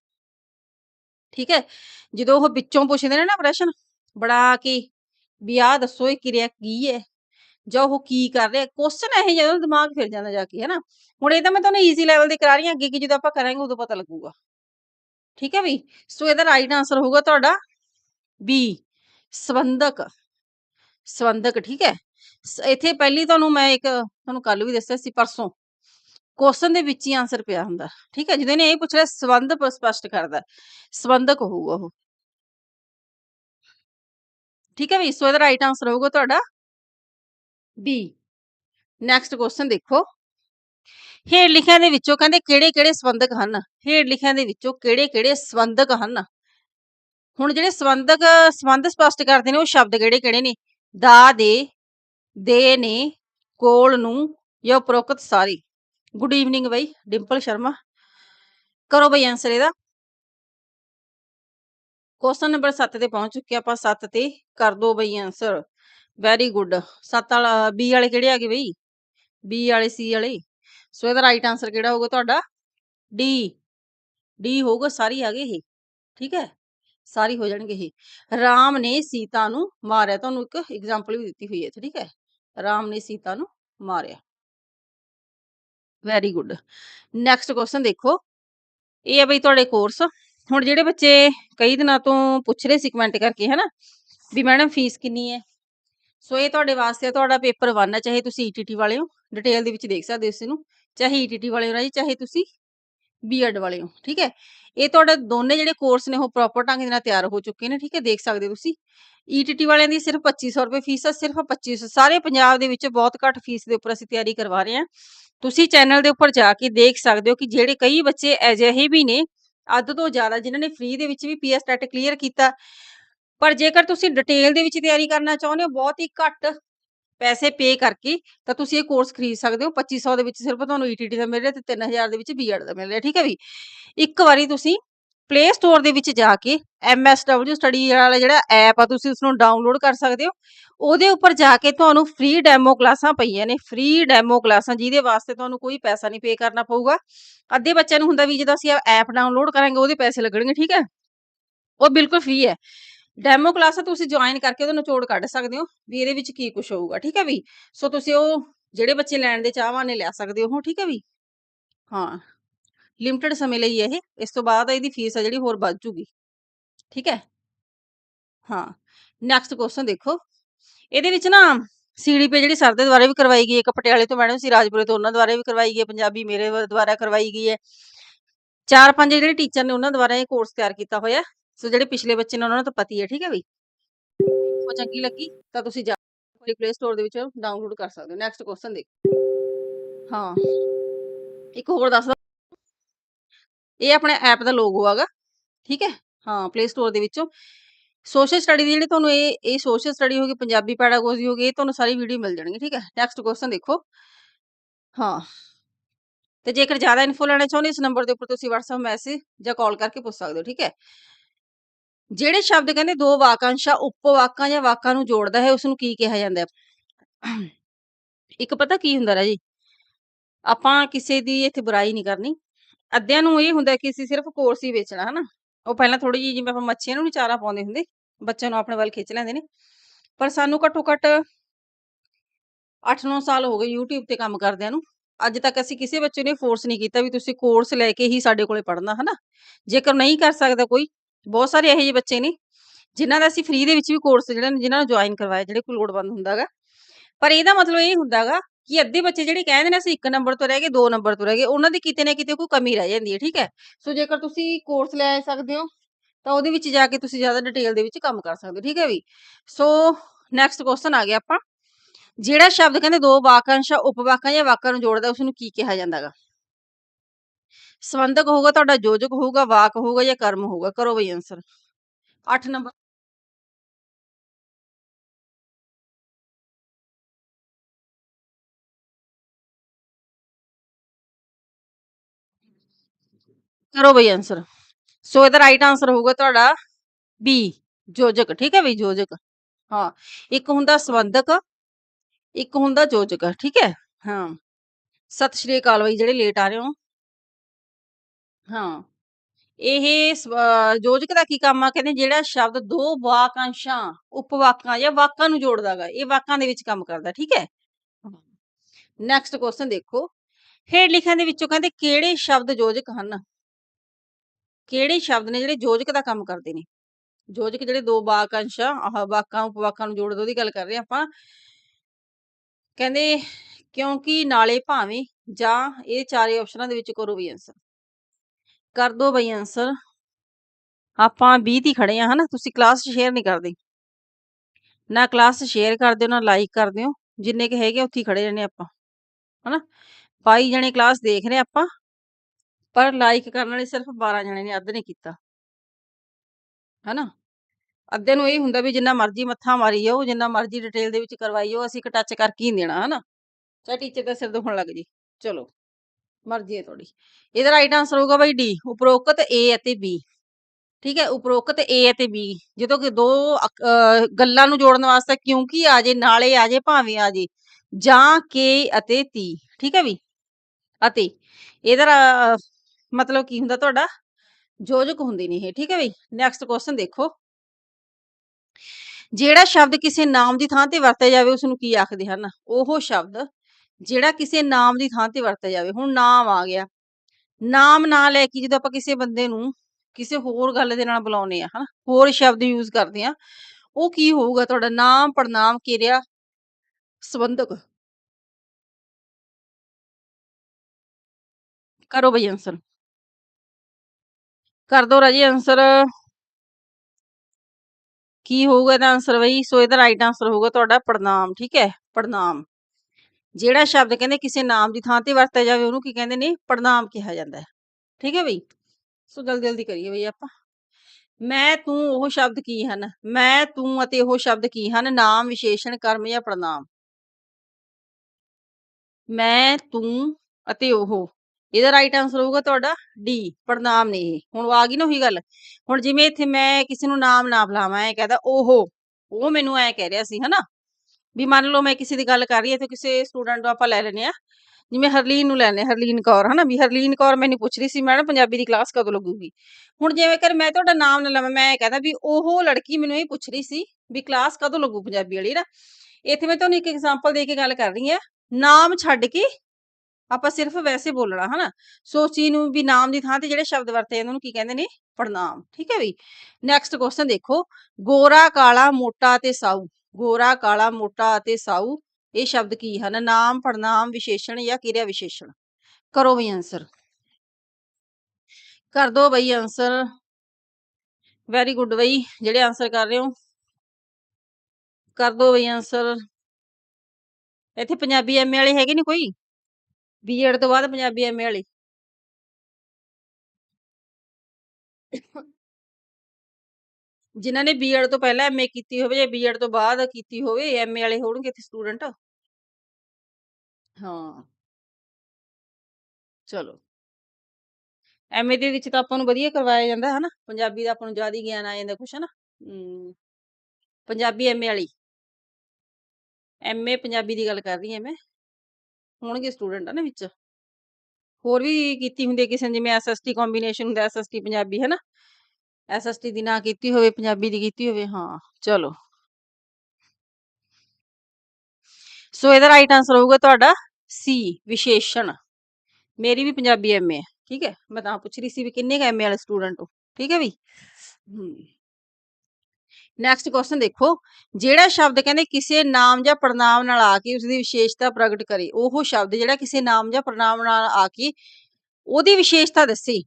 ਠੀਕ ਹੈ? ਜਦੋਂ ਉਹ ਵਿੱਚੋਂ ਪੁੱਛਦੇ ਨੇ ਨਾ ਪ੍ਰਸ਼ਨ, ਬੜਾ ਕੇ ਵੀ ਆਹ ਦੱਸੋ ਇਹ ਕਿਰਿਆ ਕੀ ਹੈ? ਜਾਂ ਉਹ ਕੀ ਕਰ ਰਿਹਾ? ਕੁਐਸਚਨ ਇਹ ਜਦੋਂ ਦਿਮਾਗ ਫਿਰ ਜਾਂਦਾ ਜਾ ਕੇ, ਹੈ ਨਾ? ਹੁਣ ਇਹ ਤਾਂ ਮੈਂ ਤੁਹਾਨੂੰ ਈਜ਼ੀ ਲੈਵਲ ਦੇ ਕਰਾ ਰਹੀ ਹਾਂ ਅੱਗੇ ਕੀ ਜਦੋਂ ਆਪਾਂ ਕਰਾਂਗੇ ਉਦੋਂ ਪਤਾ ਲੱਗੂਗਾ। ਠੀਕ ਹੈ ਵੀ? ਸੋ ਇਹਦਾ ਰਾਈਟ ਆਨਸਰ ਹੋਊਗਾ ਤੁਹਾਡਾ ਬੀ ਸੰਬੰਧਕ। ਸੰਬੰਧਕ, ਠੀਕ ਹੈ? ਇੱਥੇ ਪਹਿਲੀ ਤੁਹਾਨੂੰ ਮੈਂ ਇੱਕ ਤੁਹਾਨੂੰ ਕੱਲ ਵੀ ਦੱਸਿਆ ਸੀ, ਪਰਸੋਂ। ਕੁਐਸਚਨ ਦੇ ਵਿੱਚ ਹੀ ਆਨਸਰ ਪਿਆ ਹੁੰਦਾ। ਠੀਕ ਹੈ ਜਿਹਦੇ ਨੇ ਇਹ ਪੁੱਛ ਲਿਆ ਸੰਬੰਧ ਸਪਸ਼ਟ ਕਰਦਾ ਸੰਬੰਧਕ ਹੋਊਗਾ ਉਹ। ਠੀਕ ਹੈ ਵੀ ਸੋ ਇਹਦਾ ਰਾਈਟ ਆਨਸਰ ਹੋਊਗਾ ਤੁਹਾਡਾ? ਬੀ ਨੈਕਸਟ ਕੁਐਸਚਨ ਦੇਖੋ। ਹੇਠ ਲਿਖਿਆਂ ਦੇ ਵਿੱਚੋਂ ਕਹਿੰਦੇ ਕਿਹੜੇ-ਕਿਹੜੇ ਸੰਬੰਧਕ ਹਨ? ਹੇਠ ਲਿਖਿਆਂ ਦੇ ਵਿੱਚੋਂ ਕਿਹੜੇ-ਕਿਹੜੇ ਸੰਬੰਧਕ ਹਨ? ਹੁਣ ਜਿਹੜੇ ਸੰਬੰਧਕ, ਸੰਬੰਧ ਸਪਸ਼ਟ ਕਰਦੇ ਨੇ, ਉਹ ਸ਼ਬਦ ਕਿਹੜੇ-ਕਿਹੜੇ ਨੇ? ਦਾ, ਦੇ ਦੇ ਨੇ, ਕੋਲ ਨੂੰ ਜਾਂ ਉਪਰੋਕਤ ਸਾਰੀ। ਗੁੱਡ ਈਵਨਿੰਗ ਬਈ ਡਿੰਪਲ ਸ਼ਰਮਾ ਕਰੋ ਬਈ ਆਨਸਰ ਇਹਦਾ। ਕੁਐਸਚਨ ਨੰਬਰ 7 ਤੇ ਪਹੁੰਚ ਚੁੱਕੇ ਆਪਾਂ। 7 ਤੇ ਕਰ ਦੋ ਬਈ ਆਨਸਰ ਵੈਰੀ ਗੁੱਡ 7 ਵਾਲਾ ਬੀ ਵਾਲੇ ਕਿਹੜੇ ਆ ਗਏ ਬਈ? ਬੀ ਵਾਲੇ ਸੀ ਵਾਲੇ। ਸੋ ਇਹਦਾ ਰਾਈਟ ਆਨਸਰ ਕਿਹੜਾ ਹੋਊਗਾ ਤੁਹਾਡਾ? ਡੀ ਡੀ ਹੋਊਗਾ, ਸਾਰੀ ਆ ਗਏ ਇਹ। ਠੀਕ ਹੈ? ਸਾਰੀ ਹੋ ਜਾਣਗੇ ਇਹ। ਰਾਮ ਨੇ ਸੀਤਾ ਨੂੰ ਮਾਰਿਆ। ਤੁਹਾਨੂੰ ਇੱਕ ਐਗਜ਼ਾਮਪਲ ਵੀ ਦਿੱਤੀ ਹੋਈ ਹੈ ਠੀਕ ਹੈ? ਰਾਮ ਨੇ ਸੀਤਾ ਨੂੰ ਮਾਰਿਆ। ਵੈਰੀ ਗੁੱਡ ਨੈਕਸਟ ਕੁਐਸਚਨ ਦੇਖੋ। ਇਹ ਹੈ ਬਈ ਤੁਹਾਡੇ ਕੋਰਸ ਹੁਣ ਜਿਹੜੇ ਬੱਚੇ ਕਈ ਦਿਨਾਂ ਤੋਂ ਪੁੱਛ ਰਹੇ ਸੀ ਕਮੈਂਟ ਕਰਕੇ, ਹਨਾ? ਵੀ ਮੈਡਮ ਫੀਸ ਕਿੰਨੀ ਹੈ? ਸੋ ਇਹ ਤੁਹਾਡੇ ਵਾਸਤੇ ਤੁਹਾਡਾ ਪੇਪਰ 1 ਹੈ ਚਾਹੇ ਤੁਸੀਂ ਈਟੀਟੀ ਵਾਲੇ ਹੋ। ਡਿਟੇਲ ਦੇ ਵਿੱਚ ਦੇਖ ਸਕਦੇ ਹੋ ਇਸ ਨੂੰ। ਚਾਹੇ ਈਟੀਟੀ ਵਾਲੇ ਹੋ ਰਾਜੀ ਚਾਹੇ ਤੁਸੀਂ ਬੀਐਡ ਵਾਲੇ ਹੋ, ਠੀਕ ਹੈ? ਇਹ ਤੁਹਾਡੇ ਦੋਨੇ ਜਿਹੜੇ ਕੋਰਸ ਨੇ, ਉਹ ਪ੍ਰੋਪਰ ਢੰਗ ਦੇ ਨਾਲ ਤਿਆਰ ਹੋ ਚੁੱਕੇ ਨੇ, ਠੀਕ ਹੈ? ਦੇਖ ਸਕਦੇ ਹੋ ਤੁਸੀਂ। ਈਟੀਟੀ ਵਾਲਿਆਂ ਦੀ ਸਿਰਫ 2500 ਰੁਪਏ ਫੀਸ ਹੈ ਸਿਰਫ 2500 ਸਾਰੇ ਪੰਜਾਬ ਦੇ ਵਿੱਚ ਬਹੁਤ ਘੱਟ ਫੀਸ ਦੇ ਉੱਪਰ ਅਸੀਂ ਤਿਆਰੀ ਕਰਵਾ ਰਹੇ ਹਾਂ। ਤੁਸੀਂ ਚੈਨਲ ਦੇ ਉੱਪਰ ਜਾ ਕੇ ਦੇਖ ਸਕਦੇ ਹੋ ਕਿ ਜਿਹੜੇ ਕਈ ਬੱਚੇ ਅਜਿਹੇ ਵੀ ਨੇ, ਅੱਧ ਤੋਂ ਜ਼ਿਆਦਾ ਜਿਨ੍ਹਾਂ ਨੇ ਫ੍ਰੀ ਦੇ ਵਿੱਚ ਵੀ ਪੀਐਸ ਟੈਟ ਕਲੀਅਰ ਕੀਤਾ। ਪਰ ਜੇਕਰ ਤੁਸੀਂ ਡਿਟੇਲ ਦੇ ਵਿੱਚ ਤਿਆਰੀ ਕਰਨਾ ਚਾਹੁੰਦੇ ਹੋ, ਬਹੁਤ ਹੀ ਘੱਟ ਪੈਸੇ ਪੇ ਕਰਕੇ ਤਾਂ ਤੁਸੀਂ ਇਹ ਕੋਰਸ ਖਰੀਦ ਸਕਦੇ ਹੋ। 2500 ਦੇ ਵਿੱਚ ਸਿਰਫ ਤੁਹਾਨੂੰ ਈਟੀਟੀ ਦਾ ਮਿਲ ਰਿਹਾ ਤੇ 3000 ਦੇ ਵਿੱਚ ਬੀਐਡ ਦਾ ਮਿਲ ਰਿਹਾ, ਠੀਕ ਹੈ ਵੀ? ਇੱਕ ਵਾਰੀ ਤੁਸੀਂ ਪਲੇ ਸਟੋਰ ਦੇ ਵਿੱਚ ਜਾ ਕੇ MSW ਸਟੱਡੀ ਵਾਲਾ ਜਿਹੜਾ ਐਪ ਆ, ਤੁਸੀਂ ਉਸ ਨੂੰ ਡਾਊਨਲੋਡ ਕਰ ਸਕਦੇ ਹੋ। ਉਹਦੇ ਉੱਪਰ ਜਾ ਕੇ ਤੁਹਾਨੂੰ ਫ੍ਰੀ ਡੈਮੋ ਕਲਾਸਾਂ ਪਈਆਂ ਨੇ। ਫ੍ਰੀ ਡੈਮੋ ਕਲਾਸਾਂ ਜਿਹਦੇ ਵਾਸਤੇ ਤੁਹਾਨੂੰ ਕੋਈ ਪੈਸਾ ਨਹੀਂ ਪੇ ਕਰਨਾ ਪਊਗਾ। ਅੱਧੇ ਬੱਚਿਆਂ ਨੂੰ ਹੁੰਦਾ ਵੀ ਜਦੋਂ ਅਸੀਂ ਐਪ ਡਾਊਨਲੋਡ ਕਰਾਂਗੇ, ਉਹਦੇ ਪੈਸੇ ਲੱਗਣਗੇ, ਠੀਕ ਹੈ? ਉਹ ਬਿਲਕੁਲ ਫ੍ਰੀ ਹੈ। ਡੈਮੋ ਕਲਾਸਾਂ ਤੁਸੀਂ ਜੁਆਇਨ ਕਰਕੇ ਉਹਦਾ ਨਿਚੋੜ ਕੱਢ ਸਕਦੇ ਹੋ ਵੀ ਇਹਦੇ ਵਿੱਚ ਕੀ ਕੁਝ ਹੋਊਗਾ, ਠੀਕ ਹੈ ਵੀ? ਸੋ ਤੁਸੀਂ ਉਹ ਜਿਹੜੇ ਬੱਚੇ ਲੈਣ ਦੇ ਚਾਹਵਾਨ ਨੇ ਲੈ ਸਕਦੇ ਹੋ, ਠੀਕ ਹੈ ਵੀ? ਹਾਂ ਲਿਮਟਿਡ ਸਮੇਂ ਲਈ ਇਹ, ਇਸ ਤੋਂ ਬਾਅਦ ਇਹਦੀ ਫੀਸ ਹੈ ਜਿਹੜੀ ਹੋਰ ਵੱਧ ਜੂਗੀ, ਠੀਕ ਹੈ ਹਾਂ ਨੈਕਸਟ ਕੁਐਸਚਨ ਦੇਖੋ, ਇਹਦੇ ਵਿੱਚ ਨਾ ਸੀਡੀਪੀ ਜਿਹੜੀ ਸਰ ਦੇ ਦੁਆਰਾ ਵੀ ਕਰਵਾਈ ਗਈ ਹੈ, ਇੱਕ ਪਟਿਆਲੇ ਤੋਂ ਮੈਡਮ ਸੀ ਰਾਜਪੁਰੇ ਤੋਂ ਉਹਨਾਂ ਦੁਆਰਾ ਵੀ ਕਰਵਾਈ ਗਈ ਹੈ, ਪੰਜਾਬੀ ਮੇਰੇ ਦੁਆਰਾ ਕਰਵਾਈ ਗਈ ਹੈ। ਚਾਰ ਪੰਜ ਜਿਹੜੇ ਟੀਚਰ ਨੇ ਉਹਨਾਂ ਦੁਆਰਾ ਇਹ ਕੋਰਸ ਤਿਆਰ ਕੀਤਾ ਹੋਇਆ। ਸੋ ਜਿਹੜੇ ਪਿਛਲੇ ਬੱਚੇ ਨੇ ਉਹਨਾਂ ਨੂੰ ਤਾਂ ਪਤਾ ਹੈ ਠੀਕ ਹੈ ਬਈ? ਉਹ ਚੰਗੀ ਲੱਗੀ, ਤਾਂ ਤੁਸੀਂ ਜਾ ਕੇ ਪਲੇ ਸਟੋਰ ਦੇ ਵਿੱਚ ਡਾਊਨਲੋਡ ਕਰ ਸਕਦੇ ਹੋ। ਨੈਕਸਟ ਕੁਐਸਚਨ ਦੇਖੋ। ਹਾਂ। ਇੱਕ ਹੋਰ ਦੱਸ ਇਹ ਆਪਣੇ ਐਪ ਦਾ ਲੋਗੋ ਹੈਗਾ, ਠੀਕ ਹੈ? ਹਾਂ ਪਲੇ ਸਟੋਰ ਦੇ ਵਿੱਚੋਂ। ਸੋਸ਼ਲ ਸਟੱਡੀ ਦੀ ਜਿਹੜੀ ਤੁਹਾਨੂੰ ਇਹ ਇਹ ਸੋਸ਼ਲ ਸਟੱਡੀ ਹੋਗੀ ਪੰਜਾਬੀ ਪੈਡਾਗੋਜੀ ਹੋਗੀ ਇਹ ਤੁਹਾਨੂੰ ਸਾਰੀ ਵੀਡੀਓ ਮਿਲ ਜਾਣਗੀ ਠੀਕ ਹੈ? ਨੈਕਸਟ ਕੁਐਸਚਨ ਦੇਖੋ। ਹਾਂ। ਤੇ ਜੇਕਰ ਜ਼ਿਆਦਾ ਇਨਫੋ ਲੈਣਾ ਚਾਹੁੰਦੇ ਇਸ ਨੰਬਰ ਦੇ ਉੱਪਰ ਤੁਸੀਂ WhatsApp ਮੈਸੇਜ ਜਾਂ ਕਾਲ ਕਰਕੇ ਪੁੱਛ ਸਕਦੇ ਹੋ, ਠੀਕ ਹੈ? ਜਿਹੜੇ ਸ਼ਬਦ ਕਹਿੰਦੇ ਦੋ ਵਾਕਾਂਸ਼ਾਂ ਉਪਵਾਕਾਂ ਜਾਂ ਵਾਕਾਂ ਨੂੰ ਜੋੜਦਾ ਹੈ ਉਸ ਨੂੰ ਕੀ ਕਿਹਾ ਜਾਂਦਾ ਹੈ? ਇੱਕ ਪਤਾ ਕੀ ਹੁੰਦਾ ਰਾਜੀ? ਆਪਾਂ ਕਿਸੇ ਦੀ ਇੱਥੇ ਬੁਰਾਈ ਨਹੀਂ ਕਰਨੀ। ਅੱਧਿਆਂ ਨੂੰ ਇਹ ਹੁੰਦਾ ਕਿ ਅਸੀਂ ਸਿਰਫ ਕੋਰਸ ਹੀ ਵੇਚਣਾ, ਹਨਾ? ਉਹ ਪਹਿਲਾਂ ਥੋੜੀ ਜਿਹੀ ਜਿਵੇਂ ਆਪਾਂ ਮੱਛੀਆਂ ਨੂੰ ਨੀ ਚਾਰਾ ਪਾਉਂਦੇ ਹੁੰਦੇ, ਬੱਚਿਆਂ ਨੂੰ ਆਪਣੇ ਵੱਲ ਖਿੱਚ ਲੈਂਦੇ ਨੇ। ਪਰ ਸਾਨੂੰ ਘੱਟੋ ਘੱਟ 8-9 ਸਾਲ ਹੋ ਗਏ YouTube ਤੇ ਕੰਮ ਕਰਦਿਆਂ ਨੂੰ। ਅੱਜ ਤੱਕ ਅਸੀਂ ਕਿਸੇ ਬੱਚੇ ਨੇ ਫੋਰਸ ਨਹੀਂ ਕੀਤਾ ਵੀ ਤੁਸੀਂ ਕੋਰਸ ਲੈ ਕੇ ਹੀ ਸਾਡੇ ਕੋਲੇ ਪੜ੍ਹਨਾ, ਹਨਾ? ਜੇਕਰ ਨਹੀਂ ਕਰ ਸਕਦਾ ਕੋਈ ਬਹੁਤ ਸਾਰੇ ਇਹੋ ਜਿਹੇ ਬੱਚੇ ਨੇ, ਜਿਨ੍ਹਾਂ ਦਾ ਅਸੀਂ ਫ੍ਰੀ ਦੇ ਵਿੱਚ ਵੀ ਕੋਰਸ ਜਿਹੜਾ ਜਿਨ੍ਹਾਂ ਨੂੰ ਜੁਆਇਨ ਕਰਵਾਇਆ, ਜਿਹੜੇ ਕੋਈ ਲੋੜਵੰਦ ਹੁੰਦਾਗਾ। ਪਰ ਇਹਦਾ ਮਤਲਬ ਇਹ ਹੁੰਦਾਗਾ ਕਿ ਅੱਧੇ ਬੱਚੇ ਜਿਹੜੇ ਕਹਿੰਦੇ ਨੇ, ਅਸੀਂ 1 ਨੰਬਰ ਤੋਂ ਰਹਿ ਗਏ 2 ਨੰਬਰ ਤੋਂ ਰਹਿ ਗਏ, ਉਹਨਾਂ ਦੀ ਕਿਤੇ ਨਾ ਕਿਤੇ ਕੋਈ ਕਮੀ ਰਹਿ ਜਾਂਦੀ ਹੈ, ਠੀਕ ਹੈ? ਸੋ ਜੇਕਰ ਤੁਸੀਂ ਕੋਰਸ ਲੈ ਸਕਦੇ ਹੋ, ਤਾਂ ਉਹਦੇ ਵਿੱਚ ਜਾ ਕੇ ਤੁਸੀਂ ਜ਼ਿਆਦਾ ਡਿਟੇਲ ਦੇ ਵਿੱਚ ਕੰਮ ਕਰ ਸਕਦੇ ਹੋ, ਠੀਕ ਹੈ ਵੀ? ਸੋ ਨੈਕਸਟ ਕੁਐਸਚਨ ਆ ਗਿਆ ਆਪਾਂ। ਜਿਹੜਾ ਸ਼ਬਦ ਕਹਿੰਦੇ ਦੋ ਵਾਕਾਂ ਵਾਕਾਂਸ਼ਾਂ ਉਪਵਾਕਾਂ ਜਾਂ ਵਾਕਾਂ ਨੂੰ ਜੋੜਦਾ, ਉਸ ਨੂੰ ਕੀ ਕਿਹਾ ਜਾਂਦਾਗਾ? ਸੰਬੰਧਕ ਹੋਊਗਾ, ਤੁਹਾਡਾ ਯੋਜਕ ਹੋਊਗਾ, ਵਾਕ ਹੋਊਗਾ ਜਾਂ ਕਰਮ ਹੋਊਗਾ, ਕਰੋ ਬਈ ਆਨਸਰ 8 ਨੰਬਰ ਕਰੋ ਬਈ ਆਨਸਰ ਸੋ ਇਹਦਾ ਰਾਈਟ ਆਨਸਰ ਹੋਊਗਾ ਤੁਹਾਡਾ ਬੀ ਯੋਜਕ। ਠੀਕ ਹੈ ਬਈ, ਯੋਜਕ। ਹਾਂ, ਇੱਕ ਹੁੰਦਾ ਸੰਬੰਧਕ, ਇੱਕ ਹੁੰਦਾ ਯੋਜਕ। ਠੀਕ ਹੈ? ਹਾਂ। ਸਤਿ ਸ਼੍ਰੀ ਅਕਾਲ ਬਈ, ਜਿਹੜੇ ਲੇਟ ਆ ਰਹੇ ਹੋ। ਹਾਂ। ਇਹ ਸਵ- ਅਹ, ਯੋਜਕ ਦਾ ਕੀ ਕੰਮ ਆ? ਕਹਿੰਦੇ ਜਿਹੜਾ ਸ਼ਬਦ ਦੋ ਵਾਕਾਂਸ਼ਾਂ, ਉਪਵਾਕਾਂ ਜਾਂ ਵਾਕਾਂ ਨੂੰ ਜੋੜਦਾ ਗਾ, ਇਹ ਵਾਕਾਂ ਦੇ ਵਿੱਚ ਕੰਮ ਕਰਦਾ, ਠੀਕ ਹੈ? ਨੈਕਸਟ ਕੁਐਸਚਨ ਦੇਖੋ। ਹੇਠ ਲਿਖਿਆਂ ਦੇ ਵਿੱਚੋਂ ਕਹਿੰਦੇ ਕਿਹੜੇ ਸ਼ਬਦ ਯੋਜਕ ਹਨ? ਕਿਹੜੇ ਸ਼ਬਦ ਨੇ ਜਿਹੜੇ ਯੋਜਕ ਦਾ ਕੰਮ ਕਰਦੇ ਨੇ? ਯੋਜਕ ਜਿਹੜੇ ਦੋ ਵਾਕਾਂਸ਼ਾਂ, ਆਹ ਵਾਕਾਂ, ਉਪਵਾਕਾਂ ਨੂੰ ਜੋੜਦੇ, ਉਹਦੀ ਗੱਲ ਕਰ ਰਹੇ ਆਪਾਂ। ਕਹਿੰਦੇ ਕਿਉਂਕਿ ਨਾਲੇ ਭਾਵੇਂ ਜਾਂ ਇਹ ਚਾਰੇ ਆਪਸ਼ਨਾਂ ਦੇ ਵਿੱਚ ਕਰੋ ਵੀ ਆਨਸਰ ਕਰ ਦੋ ਬਈ ਆਨਸਰ ਆਪਾਂ 20 ਦੀ ਖੜੇ ਆ, ਹਨਾ? ਤੁਸੀਂ ਕਲਾਸ ਸ਼ੇਅਰ ਨਹੀਂ ਕਰਦੇ। ਨਾ ਕਲਾਸ ਸ਼ੇਅਰ ਕਰਦੇ ਹੋ ਨਾ ਲਾਈਕ ਕਰਦੇ ਹੋ। ਜਿੰਨੇ ਕ ਹੈਗੇ ਉੱਥੇ ਖੜੇ ਰਹਿੰਦੇ ਆਪਾਂ, ਹਨਾ? 22 ਜਣੇ ਕਲਾਸ ਦੇਖ ਰਹੇ ਆਪਾਂ, ਪਰ ਲਾਈਕ ਕਰਨ ਵਾਲੇ ਸਿਰਫ 12 ਜਣੇ ਨੇ, ਅੱਧ ਨੇ ਕੀਤਾ। ਹਨਾ? ਅੱਧੇ ਨੂੰ ਇਹ ਹੁੰਦਾ ਵੀ ਜਿੰਨਾ ਮਰਜ਼ੀ ਮੱਥਾ ਮਾਰੀ ਜਾਓ, ਜਿੰਨਾ ਮਰਜ਼ੀ ਡਿਟੇਲ ਦੇ ਵਿੱਚ ਕਰਵਾਈ ਜਾਓ, ਅਸੀਂ ਇੱਕ ਟੱਚ ਕਰਕੇ ਹੀ ਦੇਣਾ, ਹਨਾ? ਚਾਹੇ ਟੀਚਰ ਦਾ ਸਿਰ ਦੁਖਣ ਲੱਗ ਜੀ। ਚਲੋ। ਮਰਜ਼ੀ ਹੈ ਤੁਹਾਡੀ। ਇਹਦਾ ਰਾਈਟ ਆਨਸਰ ਹੋਊਗਾ ਬਾਈ ਡੀ ਉਪਰੋਕਤ A ਅਤੇ B ਠੀਕ ਹੈ, ਉਪਰੋਕਤ A ਅਤੇ B ਜਦੋਂ ਕਿ ਦੋ ਗੱਲਾਂ ਨੂੰ ਜੋੜਨ ਵਾਸਤੇ ਕਿਉਂਕਿ ਆ ਜੇ, ਨਾਲੇ ਆ ਜੇ, ਭਾਵੇਂ ਆ ਜੇ, ਜਾਂ ਕੇ ਅਤੇ ਤੀ। ਠੀਕ ਹੈ ਵੀ? ਅਤੇ ਇਹਦਾ ਮਤਲਬ ਕੀ ਹੁੰਦਾ ਤੁਹਾਡਾ? ਯੋਜਕ ਹੁੰਦੇ ਨੇ ਇਹ। ਠੀਕ ਹੈ ਵੀ? ਨੈਕਸਟ ਕੁਐਸਚਨ ਦੇਖੋ। ਜਿਹੜਾ ਸ਼ਬਦ ਕਿਸੇ ਨਾਮ ਦੀ ਥਾਂ ਤੇ ਵਰਤਿਆ ਜਾਵੇ ਉਸ ਨੂੰ ਕੀ ਆਖਦੇ ਹਨ? ਉਹ ਸ਼ਬਦ ਜਿਹੜਾ ਕਿਸੇ ਨਾਮ ਦੀ ਥਾਂ ਤੇ ਵਰਤਿਆ ਜਾਵੇ। ਹੁਣ ਨਾਮ ਆ ਗਿਆ। ਨਾਮ ਨਾ ਲੈ ਕੇ ਜਦੋਂ ਆਪਾਂ ਕਿਸੇ ਬੰਦੇ ਨੂੰ ਕਿਸੇ ਹੋਰ ਗੱਲ ਦੇ ਨਾਲ ਬੁਲਾਉਨੇ ਆ ਹਨਾ, ਹੋਰ ਸ਼ਬਦ ਯੂਜ਼ ਕਰਦੇ ਆ ਉਹ ਕੀ ਹੋਊਗਾ? ਤੁਹਾਡਾ ਨਾਮ ਪੜਨਾਮ ਕਿਰਿਆ, ਸੰਬੰਧਕ। ਕਰੋ ਬਈ ਆਨਸਰ ਕਰ ਦੋ ਰਾਜੀ ਆਨਸਰ ਕੀ ਹੋਊਗਾ ਇਹਦਾ ਆਨਸਰ ਬਈ? ਸੋ ਇਹਦਾ ਰਾਈਟ ਆਨਸਰ ਹੋਊਗਾ ਤੁਹਾਡਾ ਪੜਨਾਮ ਠੀਕ ਹੈ? ਪੜਨਾਮ ਜਿਹੜਾ ਸ਼ਬਦ ਕਹਿੰਦੇ ਕਿਸੇ ਨਾਮ ਦੀ ਥਾਂ ਤੇ ਵਰਤਿਆ ਜਾਵੇ, ਉਹਨੂੰ ਕੀ ਕਹਿੰਦੇ ਨੇ? ਪੜਨਾਮ ਕਿਹਾ ਜਾਂਦਾ ਹੈ। ਠੀਕ ਹੈ ਬਈ? ਸੋ ਜਲਦੀ ਜਲਦੀ ਕਰੀਏ ਬਈ ਆਪਾਂ। ਮੈਂ, ਤੂੰ, ਉਹ ਸ਼ਬਦ ਕੀ ਹਨ? ਮੈਂ, ਤੂੰ ਅਤੇ ਉਹ ਸ਼ਬਦ ਕੀ ਹਨ? ਨਾਮ ਵਿਸ਼ੇਸ਼ਣ, ਕਰਮ ਜਾਂ ਪੜਨਾਮ ਮੈਂ, ਤੂੰ ਅਤੇ ਉਹ। ਇਹਦਾ ਰਾਈਟ ਆਨਸਰ ਹੋਊਗਾ ਤੁਹਾਡਾ ਡੀ ਪੜਨਾਮ ਨੇ ਇਹ। ਹੁਣ ਆ ਗਈ ਨਾ ਉਹੀ ਗੱਲ। ਹੁਣ ਜਿਵੇਂ ਇੱਥੇ ਮੈਂ ਕਿਸੇ ਨੂੰ ਨਾਮ ਨਾ ਬੁਲਾਵਾਂ, ਐ ਕਹਦਾ ਉਹ ਉਹ ਮੈਨੂੰ ਐ ਕਹਿ ਰਿਹਾ ਸੀ, ਹਨਾ? ਵੀ ਮੰਨ ਲਓ ਮੈਂ ਕਿਸੇ ਦੀ ਗੱਲ ਕਰ ਰਹੀ ਹਾਂ ਤੇ ਕਿਸੇ ਸਟੂਡੈਂਟ ਨੂੰ ਆਪਾਂ ਲੈ ਲੈਨੇ ਆ ਜਿਵੇਂ ਹਰਲੀਨ ਨੂੰ ਲੈਨੇ ਹਰਲੀਨ ਕੌਰ, ਹਨਾ ਵੀ ਹਰਲੀਨ ਕੌਰ ਮੈਨੂੰ ਪੁੱਛ ਰਹੀ ਸੀ, ਮੈਡਮ, ਪੰਜਾਬੀ ਦੀ ਕਲਾਸ ਕਦੋਂ ਲੱਗੂਗੀ? ਹੁਣ ਜਿਵੇਂ ਕਰ ਮੈਂ ਤੁਹਾਡਾ ਨਾਮ ਨਾ ਲਵਾਂ, ਮੈਂ ਕਹਿੰਦਾ ਵੀ ਉਹ ਲੜਕੀ ਮੈਨੂੰ ਇਹ ਪੁੱਛ ਰਹੀ ਸੀ ਵੀ ਕਲਾਸ ਕਦੋਂ ਲੱਗੂ ਪੰਜਾਬੀ ਵਾਲੀ, ਨਾ। ਇੱਥੇ ਮੈਂ ਤੁਹਾਨੂੰ ਇੱਕ ਐਗਜ਼ਾਮਪਲ ਦੇ ਕੇ ਗੱਲ ਕਰ ਰਹੀ ਆ ਨਾਮ ਛੱਡ ਕੇ ਆਪਾਂ ਸਿਰਫ ਵੈਸੇ ਬੋਲਣਾ, ਹਨਾ। ਸੋ ਚੀਜ਼ ਨੂੰ ਵੀ ਨਾਮ ਦੀ ਥਾਂ ਤੇ ਜਿਹੜੇ ਸ਼ਬਦ ਵਰਤੇ ਜਾਂਦੇ, ਉਹਨੂੰ ਕੀ ਕਹਿੰਦੇ ਨੇ? ਪੜਨਾਮ ਠੀਕ ਹੈ ਵੀ? ਨੈਕਸਟ ਕੁਐਸਚਨ ਦੇਖੋ, ਗੋਰਾ, ਕਾਲਾ, ਮੋਟਾ ਤੇ ਸਾਊ। ਗੋਰਾ, ਕਾਲਾ, ਮੋਟਾ ਅਤੇ ਸਾਊ, ਇਹ ਸ਼ਬਦ ਕੀ ਹਨ? ਨਾਮ ਪੜਨਾਮ ਵਿਸ਼ੇਸ਼ਣ ਜਾਂ ਕਿਰਿਆ ਵਿਸ਼ੇਸ਼ਣ? ਕਰੋ ਬਈ ਆਨਸਰ ਕਰ ਦੋ ਬਈ ਆਨਸਰ ਵੈਰੀ ਗੁੱਡ ਬਈ, ਜਿਹੜੇ ਆਨਸਰ ਕਰ ਰਹੇ ਹੋ। ਕਰ ਦੋ ਬਈ ਆਨਸਰ ਇੱਥੇ ਪੰਜਾਬੀ ਐਮਏ ਵਾਲੇ ਹੈਗੇ ਨਹੀਂ ਕੋਈ? ਬੀਐਡ ਤੋਂ ਬਾਅਦ ਪੰਜਾਬੀ ਐਮਏ ਵਾਲੇ। ਜਿਨ੍ਹਾਂ ਨੇ ਬੀਐਡ ਤੋਂ ਪਹਿਲਾਂ ਐਮਏ ਕੀਤੀ ਹੋਵੇ ਜਾਂ ਬੀਐਡ ਤੋਂ ਬਾਅਦ ਕੀਤੀ ਹੋਵੇ ਐਮਏ ਵਾਲੇ ਹੋਣਗੇ ਇੱਥੇ ਸਟੂਡੈਂਟ ਹਾਂ। ਚਲੋ। ਐਮਏ ਦੇ ਵਿੱਚ ਤਾਂ ਆਪਾਂ ਨੂੰ ਵਧੀਆ ਕਰਵਾਇਆ ਜਾਂਦਾ ਹੈ ਨਾ ਪੰਜਾਬੀ ਦਾ ਆਪਾਂ ਨੂੰ ਜ਼ਿਆਦਾ ਗਿਆਨ ਆ ਜਾਂਦਾ ਕੁਛ ਹੈ। ਨਾ ਪੰਜਾਬੀ ਐਮਏ ਵਾਲੀ। ਐਮਏ ਪੰਜਾਬੀ ਦੀ ਗੱਲ ਕਰ ਰਹੀ ਹਾਂ ਮੈਂ। ਹੋਣਗੇ ਸਟੂਡੈਂਟ ਆ ਨਾ ਵਿੱਚ? ਹੋਰ ਵੀ ਕੀਤੀ ਹੁੰਦੀ ਕਿਸੇ ਨੇ, ਜਿਵੇਂ ਐਸਐਸਟੀ ਕੰਬੀਨੇਸ਼ਨ ਹੁੰਦਾ ਐਸਐਸਟੀ ਪੰਜਾਬੀ ਹੈ ਨਾ ਐਸਐਸਟੀ ਦੀ ਨਾ ਕੀਤੀ ਹੋਵੇ, ਪੰਜਾਬੀ ਦੀ ਕੀਤੀ ਹੋਵੇ, ਹਾਂ, ਚਲੋ। ਸੋ ਇਹਦਾ ਰਾਈਟ ਆਨਸਰ ਹੋਊਗਾ ਤੁਹਾਡਾ ਸੀ ਵਿਸ਼ੇਸ਼ਣ। ਮੇਰੀ ਵੀ ਪੰਜਾਬੀ ਐਮਏ ਹੈ, ਠੀਕ ਹੈ? ਮੈਂ ਤਾਂ ਪੁੱਛ ਰਹੀ ਸੀ ਵੀ ਕਿੰਨੇ ਕ ਐਮਏ ਵਾਲੇ ਸਟੂਡੈਂਟ ਹੋ, ਠੀਕ ਹੈ ਵੀ? ਨੈਕਸਟ ਕੁਐਸਚਨ ਦੇਖੋ, ਜਿਹੜਾ ਸ਼ਬਦ ਕਹਿੰਦੇ ਕਿਸੇ ਨਾਮ ਜਾਂ ਪੜਨਾਮ ਨਾਲ ਆ ਕੇ ਉਸ ਦੀ ਵਿਸ਼ੇਸ਼ਤਾ ਪ੍ਰਗਟ ਕਰੇ, ਉਹ ਸ਼ਬਦ ਜਿਹੜਾ ਕਿਸੇ ਨਾਮ ਜਾਂ ਪੜਨਾਮ ਨਾਲ ਆ ਕੇ ਉਹਦੀ ਵਿਸ਼ੇਸ਼ਤਾ ਦੱਸੇ,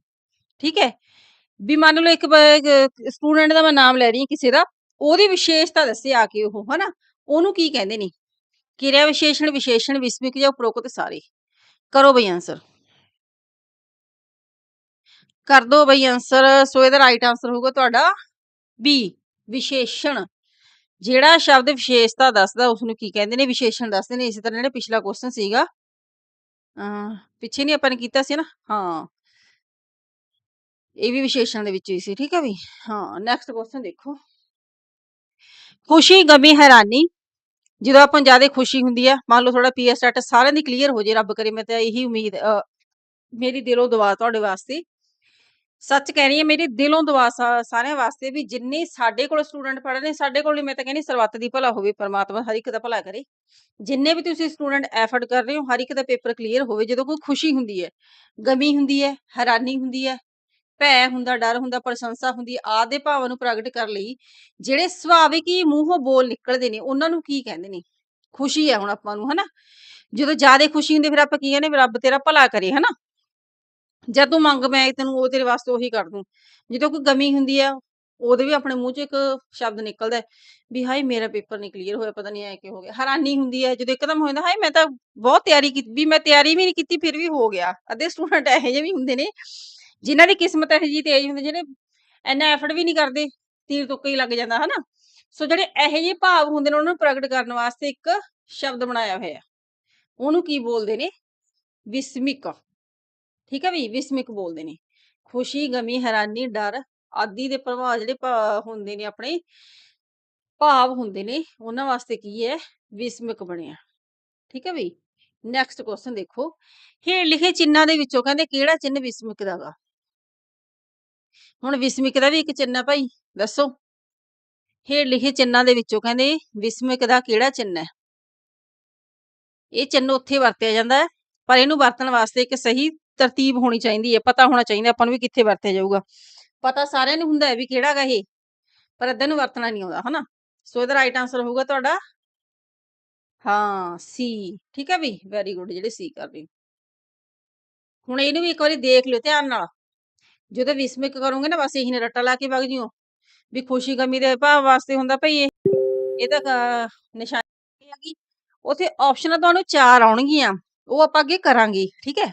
ਠੀਕ ਹੈ? ਵੀ ਮੰਨ ਲਓ ਇੱਕ ਸਟੂਡੈਂਟ ਦਾ ਮੈਂ ਨਾਮ ਲੈ ਰਹੀ ਹਾਂ ਕਿਸੇ ਦਾ, ਉਹਦੀ ਵਿਸ਼ੇਸ਼ਤਾ ਦੱਸੇ ਆ ਕੇ ਉਹ, ਹਨਾ? ਉਹਨੂੰ ਕੀ ਕਹਿੰਦੇ ਨੇ? ਕਿਰਿਆ ਵਿਸ਼ੇਸ਼ਣ ਵਿਸ਼ੇਸ਼ਣ ਵਿਸਮਿਕ ਜਾਂ ਉਪਰੋਕਤ ਸਾਰੇ। ਕਰੋ ਬਈ ਆਨਸਰ ਕਰ ਦੋ ਬਈ ਆਨਸਰ ਸੋ ਇਹਦਾ ਰਾਈਟ ਆਨਸਰ ਹੋਊਗਾ ਤੁਹਾਡਾ ਬੀ ਵਿਸ਼ੇਸ਼ਣ। ਜਿਹੜਾ ਸ਼ਬਦ ਵਿਸ਼ੇਸ਼ਤਾ ਦੱਸਦਾ ਉਸ ਨੂੰ ਕੀ ਕਹਿੰਦੇ ਨੇ? ਵਿਸ਼ੇਸ਼ਣ ਦੱਸਦੇ ਨੇ। ਇਸੇ ਤਰ੍ਹਾਂ ਜਿਹੜਾ ਪਿਛਲਾ ਕੁਐਸਚਨ ਸੀਗਾ, ਅਹ ਪਿੱਛੇ ਨਹੀਂ ਆਪਾਂ ਨੇ ਕੀਤਾ ਸੀ ਨਾ? ਹਾਂ। ਇਹ ਵੀ ਵਿਸ਼ੇਸ਼ਣ ਦੇ ਵਿੱਚ ਹੀ ਸੀ, ਠੀਕ ਹੈ ਵੀ? ਹਾਂ ਨੈਕਸਟ ਕੁਐਸਚਨ ਦੇਖੋ। ਖੁਸ਼ੀ ਗਮੀ ਹੈਰਾਨੀ, ਜਦੋਂ ਆਪਾਂ ਨੂੰ ਜ਼ਿਆਦਾ ਖੁਸ਼ੀ ਹੁੰਦੀ ਹੈ ਮੰਨ ਲਓ ਥੋੜਾ ਪੀਐਸ ਸਟੇਟਸ ਸਾਰਿਆਂ ਦੀ ਕਲੀਅਰ ਹੋ ਜੇ, ਰੱਬ ਕਰੇ, ਮੈਂ ਤਾਂ ਇਹੀ ਉਮੀਦ ਮੇਰੀ ਦਿਲੋਂ ਦੁਆ ਤੁਹਾਡੇ ਵਾਸਤੇ। ਸੱਚ ਕਹਿ ਰਹੀ ਹਾਂ ਮੇਰੀ ਦਿਲੋਂ ਦੁਆ ਸਾਰਿਆਂ ਵਾਸਤੇ ਵੀ ਜਿੰਨੇ ਸਾਡੇ ਕੋਲ ਸਟੂਡੈਂਟ ਪੜ੍ਹ ਰਹੇ ਸਾਡੇ ਕੋਲ ਮੈਂ ਤਾਂ ਕਹਿੰਦੀ ਸਰਬੱਤ ਦੀ ਭਲਾ ਹੋਵੇ, ਪਰਮਾਤਮਾ ਹਰ ਇੱਕ ਦਾ ਭਲਾ ਕਰੇ। ਜਿੰਨੇ ਵੀ ਤੁਸੀਂ ਸਟੂਡੈਂਟ ਐਫਰਟ ਕਰ ਰਹੇ ਹੋ, ਹਰ ਇੱਕ ਦਾ ਪੇਪਰ ਕਲੀਅਰ ਹੋਵੇ, ਜਦੋਂ ਕੋਈ ਖੁਸ਼ੀ ਹੁੰਦੀ ਹੈ, ਗਮੀ ਹੁੰਦੀ ਹੈ, ਹੈਰਾਨੀ ਹੁੰਦੀ ਹੈ ਭੈ ਹੁੰਦਾ, ਡਰ ਹੁੰਦਾ, ਪ੍ਰਸ਼ੰਸਾ ਹੁੰਦੀ ਹੈ ਆਦਿ ਦੇ ਭਾਵਾਂ ਨੂੰ ਪ੍ਰਗਟ ਕਰਨ ਲਈ ਜਿਹੜੇ ਸੁਭਾਵਿਕ ਹੀ ਮੂੰਹੋਂ ਬੋਲ ਨਿਕਲਦੇ ਨੇ, ਉਹਨਾਂ ਨੂੰ ਕੀ ਕਹਿੰਦੇ ਨੇ? ਖੁਸ਼ੀ ਹੈ ਹੁਣ ਆਪਾਂ ਨੂੰ, ਹਨਾ? ਜਦੋਂ ਜ਼ਿਆਦਾ ਖੁਸ਼ੀ ਹੁੰਦੀ, ਫਿਰ ਆਪਾਂ ਕੀ ਕਹਿੰਦੇ ਰੱਬ ਤੇਰਾ ਭਲਾ ਕਰੇ, ਹਨਾ? ਜਦ ਤੂੰ ਮੰਗ, ਮੈਂ ਤੈਨੂੰ ਉਹ ਤੇਰੇ ਵਾਸਤੇ ਉਹੀ ਕਰ ਦੂੰ। ਜਦੋਂ ਕੋਈ ਗਮੀ ਹੁੰਦੀ ਆ, ਉਹਦੇ ਵੀ ਆਪਣੇ ਮੂੰਹ 'ਚ ਇੱਕ ਸ਼ਬਦ ਨਿਕਲਦਾ ਵੀ ਹਾਏ, ਮੇਰਾ ਪੇਪਰ ਨਹੀਂ ਕਲੀਅਰ ਹੋਇਆ, ਪਤਾ ਨਹੀਂ ਐ ਕਿ ਹੋ ਗਿਆ। ਹੈਰਾਨੀ ਹੁੰਦੀ ਹੈ, ਜਦੋਂ ਇੱਕਦਮ ਹੋ ਜਾਂਦਾ, ਹਾਏ, ਮੈਂ ਤਾਂ ਬਹੁਤ ਤਿਆਰੀ ਕੀਤੀ, ਵੀ ਮੈਂ ਤਿਆਰੀ ਵੀ ਨਹੀਂ ਕੀਤੀ, ਫਿਰ ਵੀ ਹੋ ਗਿਆ। ਅੱਧੇ ਸਟੂਡੈਂਟ ਇਹੋ ਜਿਹੇ ਵੀ ਹੁੰਦੇ ਨੇ ਜਿਨ੍ਹਾਂ ਦੀ ਕਿਸਮਤ ਇਹੋ ਜਿਹੀ ਤੇਜ਼ ਹੁੰਦੀ, ਜਿਹੜੇ ਇੰਨਾ ਐਫਰਟ ਵੀ ਨਹੀਂ ਕਰਦੇ, ਤੀਰ ਤੁੱਕਾ ਹੀ ਲੱਗ ਜਾਂਦਾ, ਹਨਾ? ਸੋ ਜਿਹੜੇ ਇਹੋ ਜਿਹੇ ਭਾਵ ਹੁੰਦੇ ਨੇ, ਉਹਨਾਂ ਨੂੰ ਪ੍ਰਗਟ ਕਰਨ ਵਾਸਤੇ ਇੱਕ ਸ਼ਬਦ ਬਣਾਇਆ ਹੋਇਆ। ਉਹਨੂੰ ਕੀ ਬੋਲਦੇ ਨੇ? ਵਿਸਮਿਕ। ਠੀਕ ਹੈ ਵੀ, ਵਿਸਮਿਕ ਬੋਲਦੇ ਨੇ। ਖੁਸ਼ੀ, ਗਮੀ, ਹੈਰਾਨੀ, ਡਰ ਆਦਿ ਦੇ ਪ੍ਰਭਾਵ ਜਿਹੜੇ ਭਾ- ਹੁੰਦੇ ਨੇ ਆਪਣੇ, ਭਾਵ ਹੁੰਦੇ ਨੇ, ਉਹਨਾਂ ਵਾਸਤੇ ਕੀ ਹੈ? ਵਿਸਮਿਕ ਬਣਿਆ। ਠੀਕ ਹੈ ਵੀ? ਨੈਕਸਟ ਕੁਐਸਚਨ ਦੇਖੋ। ਹੇਠ ਲਿਖੇ ਚਿੰਨਾਂ ਦੇ ਵਿੱਚੋਂ ਕਹਿੰਦੇ ਕਿਹੜਾ ਚਿੰਨ੍ਹ ਵਿਸਮਿਕ ਦਾ ਗਾ ਹੁਣ ਵਿਸਮਿਕ ਦਾ ਵੀ ਇੱਕ ਚਿੰਨ੍ਹ ਹੈ ਭਾਈ, ਦੱਸੋ? ਹੇਠ ਲਿਖੇ ਚਿੰਨ੍ਹਾਂ ਦੇ ਵਿੱਚੋਂ ਕਹਿੰਦੇ ਵਿਸਮਿਕ ਦਾ ਕਿਹੜਾ ਚਿੰਨ੍ਹ ਹੈ? ਇਹ ਚਿੰਨ੍ਹ ਉੱਥੇ ਵਰਤਿਆ ਜਾਂਦਾ ਹੈ, ਪਰ ਇਹਨੂੰ ਵਰਤਣ ਵਾਸਤੇ ਇੱਕ ਸਹੀ ਤਰਤੀਬ ਹੋਣੀ ਚਾਹੀਦੀ ਹੈ, ਪਤਾ ਹੋਣਾ ਚਾਹੀਦਾ ਆਪਾਂ ਨੂੰ ਵੀ ਕਿੱਥੇ ਵਰਤਿਆ ਜਾਊਗਾ। ਪਤਾ ਸਾਰਿਆਂ ਨੂੰ ਹੁੰਦਾ ਹੈ ਵੀ ਕਿਹੜਾ ਗਾ ਇਹ, ਪਰ ਏਦਾਂ ਨੂੰ ਵਰਤਣਾ ਨਹੀਂ ਆਉਂਦਾ, ਹਨਾ? ਸੋ ਇਹਦਾ ਰਾਈਟ ਆਨਸਰ ਹੋਊਗਾ ਤੁਹਾਡਾ ਹਾਂ ਸੀ ਠੀਕ ਹੈ ਵੀ? ਵੈਰੀ ਗੁੱਡ ਜਿਹੜੇ ਸੀ ਕਰ ਰਹੇ ਹੁਣ ਇਹਨੂੰ ਵੀ ਇੱਕ ਵਾਰੀ ਦੇਖ ਲਿਓ ਧਿਆਨ ਨਾਲ। ਜਦੋਂ ਵਿਸਮਿਕ ਕਰੋਗੇ ਨਾ ਬਸ ਇਹੀ ਨੇ ਰੱਟਾ ਲਾ ਕੇ ਵਗ ਜਿਓ। ਵੀ ਖੁਸ਼ੀ ਗਮੀ ਦੇ ਭਾਵ ਵਾਸਤੇ ਹੁੰਦਾ ਭਈ ਇਹ। ਇਹ ਤਾਂ ਅਹ, ਨਿਸ਼ਾਨੀ ਹੈਗੀ ਉਥੇ ਆਪਸ਼ਨਾਂ ਤੁਹਾਨੂੰ ਚਾਰ ਆਉਣਗੀਆਂ ਉਹ ਆਪਾਂ ਅੱਗੇ ਕਰਾਂਗੇ ਠੀਕ ਹੈ?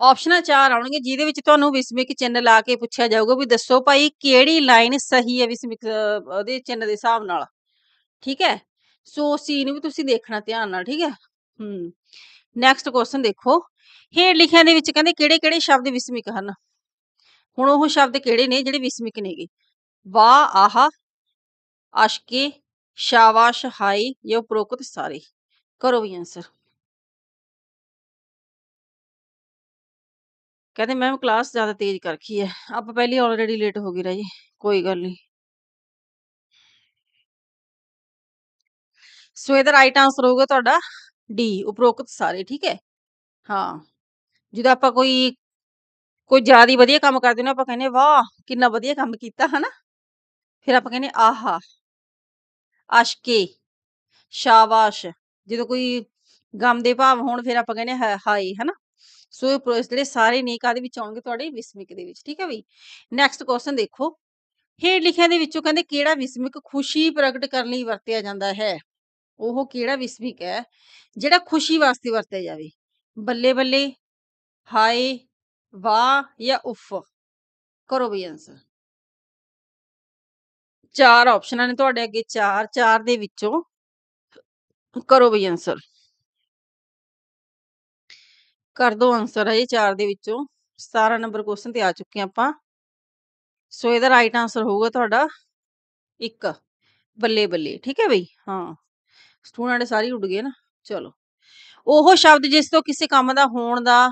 ਆਪਸ਼ਨਾਂ ਚਾਰ ਆਉਣਗੇ ਜਿਹਦੇ ਵਿੱਚ ਤੁਹਾਨੂੰ ਵਿਸਮਿਕ ਚਿੰਨ੍ਹ ਲਾ ਕੇ ਪੁੱਛਿਆ ਜਾਊਗਾ ਵੀ ਦੱਸੋ ਭਾਈ ਕਿਹੜੀ ਲਾਈਨ ਸਹੀ ਹੈ ਵਿਸਮਿਕ ਉਹਦੇ ਚਿੰਨ੍ਹ ਦੇ ਹਿਸਾਬ ਨਾਲ। ਠੀਕ ਹੈ? ਸੋ ਸੀ ਨੂੰ ਵੀ ਤੁਸੀਂ ਦੇਖਣਾ ਧਿਆਨ ਨਾਲ ਠੀਕ ਹੈ? ਹੂੰ। ਨੈਕਸਟ ਕੁਐਸਚਨ ਦੇਖੋ। ਹੇਠ ਲਿਖਿਆਂ ਦੇ ਵਿੱਚ ਕਹਿੰਦੇ ਕਿਹੜੇ ਕਿਹੜੇ ਸ਼ਬਦ ਵਿਸਮਿਕ ਹਨ? ਹੁਣ ਉਹ ਸ਼ਬਦ ਕਿਹੜੇ ਨੇ ਜਿਹੜੇ ਵਿਸਮਿਕ ਨੇਗੇ? ਵਾਹ ਆਹ ਅਸ਼ਕੇ ਸ਼ਾਬਾਸ਼ ਹਾਈ ਇਹ ਉਪਰੋਕਤ ਸਾਰੇ? ਕਰੋ ਵੀ ਆਨਸਰ ਕਹਿੰਦੇ ਮੈਮ ਕਲਾਸ ਜ਼ਿਆਦਾ ਤੇਜ਼ ਕਰ ਰੱਖੀ ਹੈ। ਆਪਾਂ ਪਹਿਲੀ ਆਲਰੇਡੀ ਲੇਟ ਹੋ ਗਏ ਰਾਜੀ, ਕੋਈ ਗੱਲ ਨਹੀਂ। ਸੋ ਇਹਦਾ ਰਾਈਟ ਆਨਸਰ ਹੋਊਗਾ ਤੁਹਾਡਾ ਡੀ ਉਪਰੋਕਤ ਸਾਰੇ, ਠੀਕ ਹੈ? ਹਾਂ। ਜਦੋਂ ਆਪਾਂ ਕੋਈ ਕੋਈ ਜ਼ਿਆਦਾ ਵਧੀਆ ਕੰਮ ਕਰਦੇ ਨੇ, ਆਪਾਂ ਕਹਿੰਦੇ ਵਾਹ, ਕਿੰਨਾ ਵਧੀਆ ਕੰਮ ਕੀਤਾ, ਹਨਾ? ਫਿਰ ਆਪਾਂ ਕਹਿੰਦੇ ਆਹਾ ਅਸ਼ਕੇ ਸ਼ਾਬਾਸ਼। ਜਦੋਂ ਕੋਈ ਗਮ ਦੇ ਭਾਵ ਹੋਣ, ਫਿਰ ਆਪਾਂ ਕਹਿੰਦੇ ਹਾ- ਹਾਏ, ਹਨਾ? ਸੋ ਇਹ ਪ੍ਰੋ- ਜਿਹੜੇ ਸਾਰੇ ਨੇ ਕਾਦੇ ਵਿੱਚ ਆਉਣਗੇ ਤੁਹਾਡੇ ਵਿਸਮਿਕ ਦੇ ਵਿੱਚ, ਠੀਕ ਹੈ ਬਈ? ਨੈਕਸਟ ਕੁਐਸਚਨ ਦੇਖੋ। ਹੇਠ ਲਿਖਿਆਂ ਦੇ ਵਿੱਚੋਂ ਕਹਿੰਦੇ ਕਿਹੜਾ ਵਿਸਮਿਕ ਖੁਸ਼ੀ ਪ੍ਰਗਟ ਕਰਨ ਲਈ ਵਰਤਿਆ ਜਾਂਦਾ ਹੈ? ਉਹ ਕਿਹੜਾ ਵਿਸਮਿਕ ਹੈ? ਜਿਹੜਾ ਖੁਸ਼ੀ ਵਾਸਤੇ ਵਰਤਿਆ ਜਾਵੇ। ਬੱਲੇ ਬੱਲੇ ਹਾਏ ਵਾਹ ਜਾਂ ਉਫ ਕਰੋ ਬਈ ਆਨਸਰ ਚਾਰ ਆਪਸ਼ਨਾਂ ਨੇ ਤੁਹਾਡੇ ਅੱਗੇ ਚਾਰ ਚਾਰ ਦੇ ਵਿੱਚੋਂ ਕਰੋ ਬਈ ਆਨਸਰ ਕਰ ਦੋ ਆਨਸਰ ਹੈ ਇਹ ਚਾਰ ਦੇ ਵਿੱਚੋਂ। 17 ਨੰਬਰ ਕੁਐਸਚਨ ਤੇ ਆ ਚੁੱਕੇ ਆਪਾਂ। ਸੋ ਇਹਦਾ ਰਾਈਟ ਆਨਸਰ ਹੋਊਗਾ ਤੁਹਾਡਾ ਇੱਕ। ਬੱਲੇ ਬੱਲੇ, ਠੀਕ ਹੈ ਬਈ? ਹਾਂ। ਸਟੂਡੈਂਟ ਸਾਰੇ ਉੱਡ ਗਏ ਨਾ। ਚਲੋ। ਉਹ ਸ਼ਬਦ ਜਿਸ ਤੋਂ ਕਿਸੇ ਕੰਮ ਦਾ, ਹੋਣ ਦਾ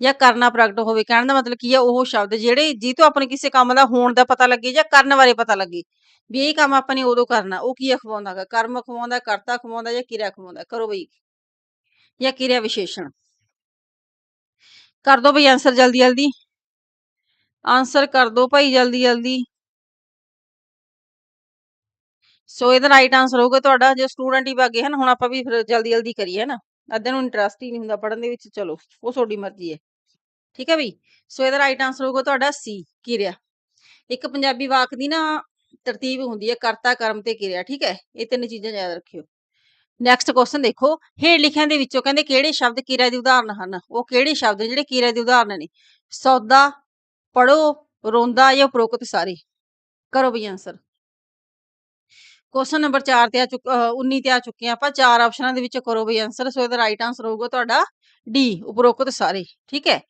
ਜਾਂ ਕਰਨਾ ਪ੍ਰਗਟ ਹੋਵੇ, ਕਹਿਣ ਦਾ ਮਤਲਬ ਕੀ ਹੈ ਉਹ ਸ਼ਬਦ ਜਿਹੜੇ ਜੀ ਤੋਂ ਆਪਣੇ ਕਿਸੇ ਕੰਮ ਦਾ ਹੋਣ ਦਾ ਪਤਾ ਲੱਗੇ ਜਾਂ ਕਰਨ ਬਾਰੇ ਪਤਾ ਲੱਗੇ, ਵੀ ਇਹ ਕੰਮ ਆਪਾਂ ਨੇ ਉਦੋਂ ਕਰਨਾ, ਉਹ ਕੀ ਅਖਵਾਉਂਦਾ ਕਰਮ ਅਖਵਾਉਂਦਾ ਕਰਤਾ ਅਖਵਾਉਂਦਾ ਜਾਂ ਕਿਰਿਆ ਅਖਵਾਉਂਦਾ ਕਰੋ ਬਈ। ਜਾਂ ਕਿਰਿਆ ਵਿਸ਼ੇਸ਼ਣ। ਕਰ ਦੋ ਬਈ ਆਨਸਰ ਜਲਦੀ ਜਲਦੀ। ਆਨਸਰ ਕਰ ਦੋ ਭਾਈ ਜਲਦੀ ਜਲਦੀ। ਸੋ ਇਹਦਾ ਰਾਈਟ ਆਨਸਰ ਹੋਊਗਾ ਤੁਹਾਡਾ, ਜੇ ਸਟੂਡੈਂਟ ਹੀ ਬਾਗੇ ਹਨ, ਹੁਣ ਆਪਾਂ ਵੀ ਫਿਰ ਜਲਦੀ ਜਲਦੀ ਕਰੀਏ ਨਾ? ਅੱਧੇ ਨੂੰ ਇੰਟਰਸਟ ਹੀ ਨਹੀਂ ਹੁੰਦਾ ਪੜਨ ਦੇ ਵਿੱਚ, ਚਲੋ, ਉਹ ਤੁਹਾਡੀ ਮਰਜ਼ੀ ਹੈ। ਠੀਕ ਹੈ ਬਈ? ਸੋ ਇਹਦਾ ਰਾਈਟ ਆਨਸਰ ਹੋਊਗਾ ਤੁਹਾਡਾ ਸੀ ਕਿਰਿਆ। ਇੱਕ ਪੰਜਾਬੀ ਵਾਕ ਦੀ ਨਾ ਤਰਤੀਬ ਹੁੰਦੀ ਹੈ, ਕਰਤਾ ਕਰਮ ਤੇ ਕਿਰਿਆ, ਠੀਕ ਹੈ? ਇਹ ਤਿੰਨ ਚੀਜ਼ਾਂ ਯਾਦ ਰੱਖਿਓ। ਨੈਕਸਟ ਕੁਐਸਚਨ ਦੇਖੋ, ਹੇਠ ਲਿਖਿਆਂ ਦੇ ਵਿੱਚੋਂ ਕਹਿੰਦੇ ਕਿਹੜੇ ਸ਼ਬਦ ਕਿਰਿਆ ਦੀ ਉਦਾਹਰਨ ਹਨ? ਉਹ ਕਿਹੜੇ ਸ਼ਬਦ ਨੇ ਜਿਹੜੇ ਕਿਰਿਆ ਦੀ ਉਦਾਹਰਨ ਨੇ? ਸੌਦਾ ਪੜੋ ਰੋਂਦਾ ਜਾਂ ਉਪਰੋਕਤ ਸਾਰੇ? ਕਰੋ ਬਈ ਆਨਸਰ ਕੁਐਸਚਨ ਨੰਬਰ 4 ਤੇ ਆ ਚੁੱਕ, ਅਹ 19 ਤੇ ਆ ਚੁੱਕੇ ਹਾਂ ਆਪਾਂ। ਚਾਰ ਆਪਸ਼ਨਾਂ ਦੇ ਵਿੱਚ ਕਰੋ ਬਈ ਆਨਸਰ ਸੋ ਇਹਦਾ ਰਾਈਟ ਆਨਸਰ ਹੋਊਗਾ ਤੁਹਾਡਾ ਡੀ ਉਪਰੋਕਤ ਸਾਰੇ, ਠੀਕ ਹੈ?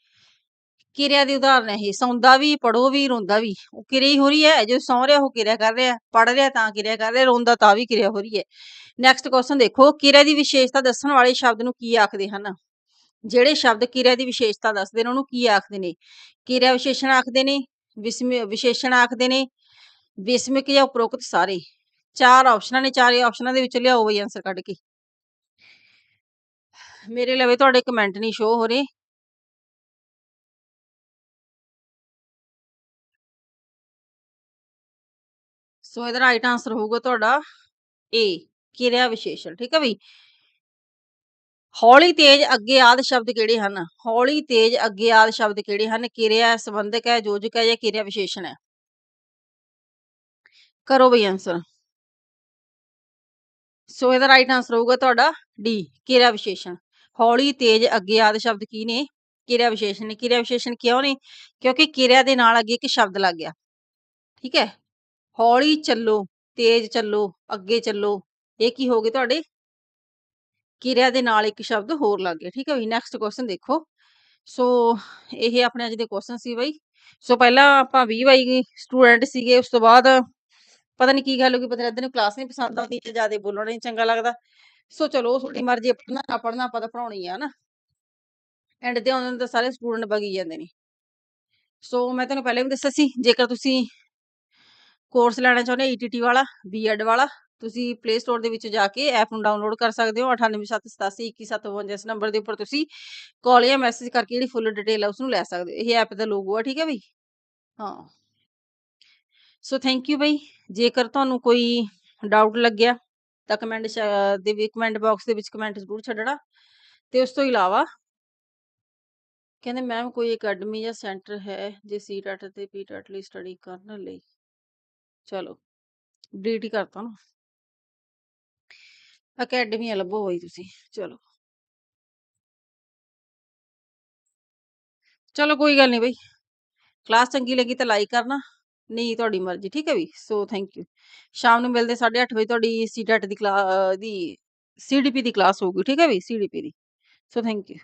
ਕਿਰਿਆ ਦੀ ਉਦਾਹਰਨ ਹੈ ਇਹ, ਸੌਂਦਾ ਵੀ ਪੜੋ ਵੀ, ਰੋਂਦਾ ਵੀ। ਉਹ ਕਿਰਿਆ ਹੀ ਹੋ ਰਹੀ ਹੈ, ਜੋ ਸੌ ਰਿਹਾ ਉਹ ਕਿਰਿਆ ਕਰ ਰਿਹਾ ਪੜ ਰਿਹਾ ਤਾਂ ਕਿਰਿਆ ਕਰ ਰਿਹਾ, ਰੋਂਦਾ ਤਾਂ ਵੀ ਕਿਰਿਆ ਹੋ ਰਹੀ ਹੈ। ਨੈਕਸਟ ਕੁਐਸਚਨ ਦੇਖੋ, ਕਿਰਿਆ ਦੀ ਵਿਸ਼ੇਸ਼ਤਾ ਦੱਸਣ ਵਾਲੇ ਸ਼ਬਦ ਨੂੰ ਕੀ ਆਖਦੇ ਹਨ? ਜਿਹੜੇ ਸ਼ਬਦ ਕਿਰਿਆ ਦੀ ਵਿਸ਼ੇਸ਼ਤਾ ਦੱਸਦੇ ਨੇ, ਉਹਨੂੰ ਕੀ ਆਖਦੇ ਨੇ? ਕਿਰਿਆ ਵਿਸ਼ੇਸ਼ਣ ਆਖਦੇ ਨੇ, ਵਿਸਮ- ਵਿਸ਼ੇਸ਼ਣ ਆਖਦੇ ਨੇ, ਵਿਸਮਿਕ ਜਾਂ ਉਪਰੋਕਤ ਸਾਰੇ। ਚਾਰ ਆਪਸ਼ਨਾਂ ਨੇ, ਚਾਰੇ ਆਪਸ਼ਨਾਂ ਦੇ ਵਿੱਚ ਲਿਆਓ ਬਈ ਆਨਸਰ ਕੱਢ ਕੇ। ਮੇਰੇ ਲਵੇ ਤੁਹਾਡੇ ਕਮੈਂਟ ਨਹੀਂ ਸ਼ੋ ਹੋ ਰਹੇ। ਸੋ ਇਹਦਾ ਰਾਈਟ ਆਨਸਰ ਹੋਊਗਾ ਤੁਹਾਡਾ ਏ ਕਿਰਿਆ ਵਿਸ਼ੇਸ਼ਣ, ਠੀਕ ਹੈ ਬਈ? ਹੌਲੀ, ਤੇਜ਼, ਅੱਗੇ, ਆਦ ਸ਼ਬਦ ਕਿਹੜੇ ਹਨ? ਹੌਲੀ, ਤੇਜ਼, ਅੱਗੇ, ਆਦ ਸ਼ਬਦ ਕਿਹੜੇ ਹਨ? ਕਿਰਿਆ ਸੰਬੰਧਕ ਹੈ, ਯੋਜਕ ਹੈ ਜਾਂ ਕਿਰਿਆ ਵਿਸ਼ੇਸ਼ਣ ਹੈ? ਕਰੋ ਬਈ ਆਂਸਰ ਸੋ ਇਹਦਾ ਰਾਈਟ ਆਂਸਰ ਹੋਊਗਾ ਤੁਹਾਡਾ ਡੀ ਕਿਰਿਆ ਵਿਸ਼ੇਸ਼ਣ। ਹੌਲੀ, ਤੇਜ਼, ਅੱਗੇ, ਆਦਿ ਸ਼ਬਦ ਕੀ ਨੇ? ਕਿਰਿਆ ਵਿਸ਼ੇਸ਼ਣ ਨੇ। ਕਿਰਿਆ ਵਿਸ਼ੇਸ਼ਣ ਕਿਉਂ ਨੇ? ਕਿਉਂਕਿ ਕਿਰਿਆ ਦੇ ਨਾਲ ਅੱਗੇ ਇੱਕ ਸ਼ਬਦ ਲੱਗ ਗਿਆ। ਠੀਕ ਹੈ? ਹੌਲੀ ਚੱਲੋ, ਤੇਜ਼ ਚੱਲੋ, ਅੱਗੇ ਚੱਲੋ। ਇਹ ਕੀ ਹੋ ਤੁਹਾਡੇ? ਕਿਰਿਆ ਦੇ ਨਾਲ ਇੱਕ ਸ਼ਬਦ ਹੋਰ ਲੱਗ ਗਿਆ, ਠੀਕ ਹੈ ਬਈ ਨੈਕਸਟ ਕੁਐਸਚਨ ਦੇਖੋ। ਸੋ ਇਹ ਆਪਣੇ ਅੱਜ ਦੇ ਕੁਐਸਚਨ ਸੀ ਬਈ। ਸੋ ਪਹਿਲਾਂ ਆਪਾਂ 20 ਬਾਈ ਸਟੂਡੈਂਟ ਸੀਗੇ, ਉਸ ਤੋਂ ਬਾਅਦ ਪਤਾ ਨਹੀਂ ਕੀ ਗੱਲ ਹੋ ਗਈ, ਪਤਾ ਨਹੀਂ ਨੂੰ ਕਲਾਸ ਨਹੀਂ ਪਸੰਦ ਆਉਂਦੀ ਤੇ ਜ਼ਿਆਦਾ ਬੋਲਣਾ ਨਹੀਂ ਚੰਗਾ ਲੱਗਦਾ। ਸੋ ਚਲੋ ਉਹ ਤੁਹਾਡੀ ਮਰਜ਼ੀ ਪੜਨਾ ਨਾ ਪੜ੍ਹਨਾ, ਆਪਾਂ ਤਾਂ ਪੜਾਉਣੀ ਆ ਨਾ ਐਂਡ ਤੇ ਉਹਨਾਂ ਦੇ ਸਾਰੇ ਸਟੂਡੈਂਟ ਬਗੀ ਜਾਂਦੇ ਨੇ। ਸੋ ਮੈਂ ਤੁਹਾਨੂੰ ਪਹਿਲਾਂ ਵੀ ਦੱਸਿਆ ਸੀ, ਜੇਕਰ ਤੁਸੀਂ ਕੋਰਸ ਲੈਣਾ ਚਾਹੁੰਦੇ ਈਟੀਟੀ ਵਾਲਾ ਬੀਐਡ ਵਾਲਾ, ਤੁਸੀਂ ਪਲੇ ਸਟੋਰ ਦੇ ਵਿੱਚ ਜਾ ਕੇ ਐਪ ਨੂੰ ਡਾਊਨਲੋਡ ਕਰ ਸਕਦੇ ਹੋ 9878821752 ਇਸ ਨੰਬਰ ਦੇ ਉੱਪਰ ਤੁਸੀਂ ਕਾਲ ਜਾਂ ਮੈਸੇਜ ਕਰਕੇ ਜਿਹੜੀ ਫੁੱਲ ਡਿਟੇਲ ਹੈ ਉਸ ਨੂੰ ਲੈ ਸਕਦੇ ਹੋ, ਇਹ ਐਪ ਦਾ ਲੋਗੋ ਆ, ਠੀਕ ਹੈ ਬਈ ਹਾਂ। ਸੋ ਥੈਂਕ ਯੂ ਬਈ। ਜੇਕਰ ਤੁਹਾਨੂੰ ਕੋਈ ਡਾਊਟ ਲੱਗਿਆ, ਤਾਂ ਕਮੈਂਟ ਦੇ ਵਿੱਚ ਕਮੈਂਟ ਬਾਕਸ ਦੇ ਵਿੱਚ ਕਮੈਂਟ ਜ਼ਰੂਰ ਛੱਡਣਾ। ਤੇ ਉਸ ਤੋਂ ਇਲਾਵਾ ਕਹਿੰਦੇ ਮੈਮ ਕੋਈ ਅਕੈਡਮੀ ਜਾਂ ਸੈਂਟਰ ਹੈ, ਜੇ ਸੀ ਟੈਟ ਤੇ ਪੀ ਟੈਟ ਲਈ ਸਟੱਡੀ ਕਰਨ ਲਈ? ਚਲੋ ਡੀਟੀ ਕਰਤਾ ਨਾ। ਅਕੈਡਮੀ ਲੱਭੋ ਬਈ ਤੁਸੀਂ, ਚਲੋ। ਚਲੋ ਕੋਈ ਗੱਲ ਨਹੀਂ ਬਈ। ਕਲਾਸ ਚੰਗੀ ਲੱਗੀ ਤਾਂ ਲਾਈਕ ਕਰਨਾ, ਨਹੀਂ ਤੁਹਾਡੀ ਮਰਜ਼ੀ, ਠੀਕ ਹੈ ਵੀ ਸੋ ਥੈਂਕ ਯੂ ਸ਼ਾਮ ਨੂੰ ਮਿਲਦੇ 8:30 ਵਜੇ ਤੁਹਾਡੀ ਸੀ ਟੈਟ ਦੀ ਕਲਾਸ ਦੀ ਸੀਡੀਪੀ ਦੀ ਕਲਾਸ ਹੋਊਗੀ, ਠੀਕ ਹੈ ਵੀ CDP the. So thank you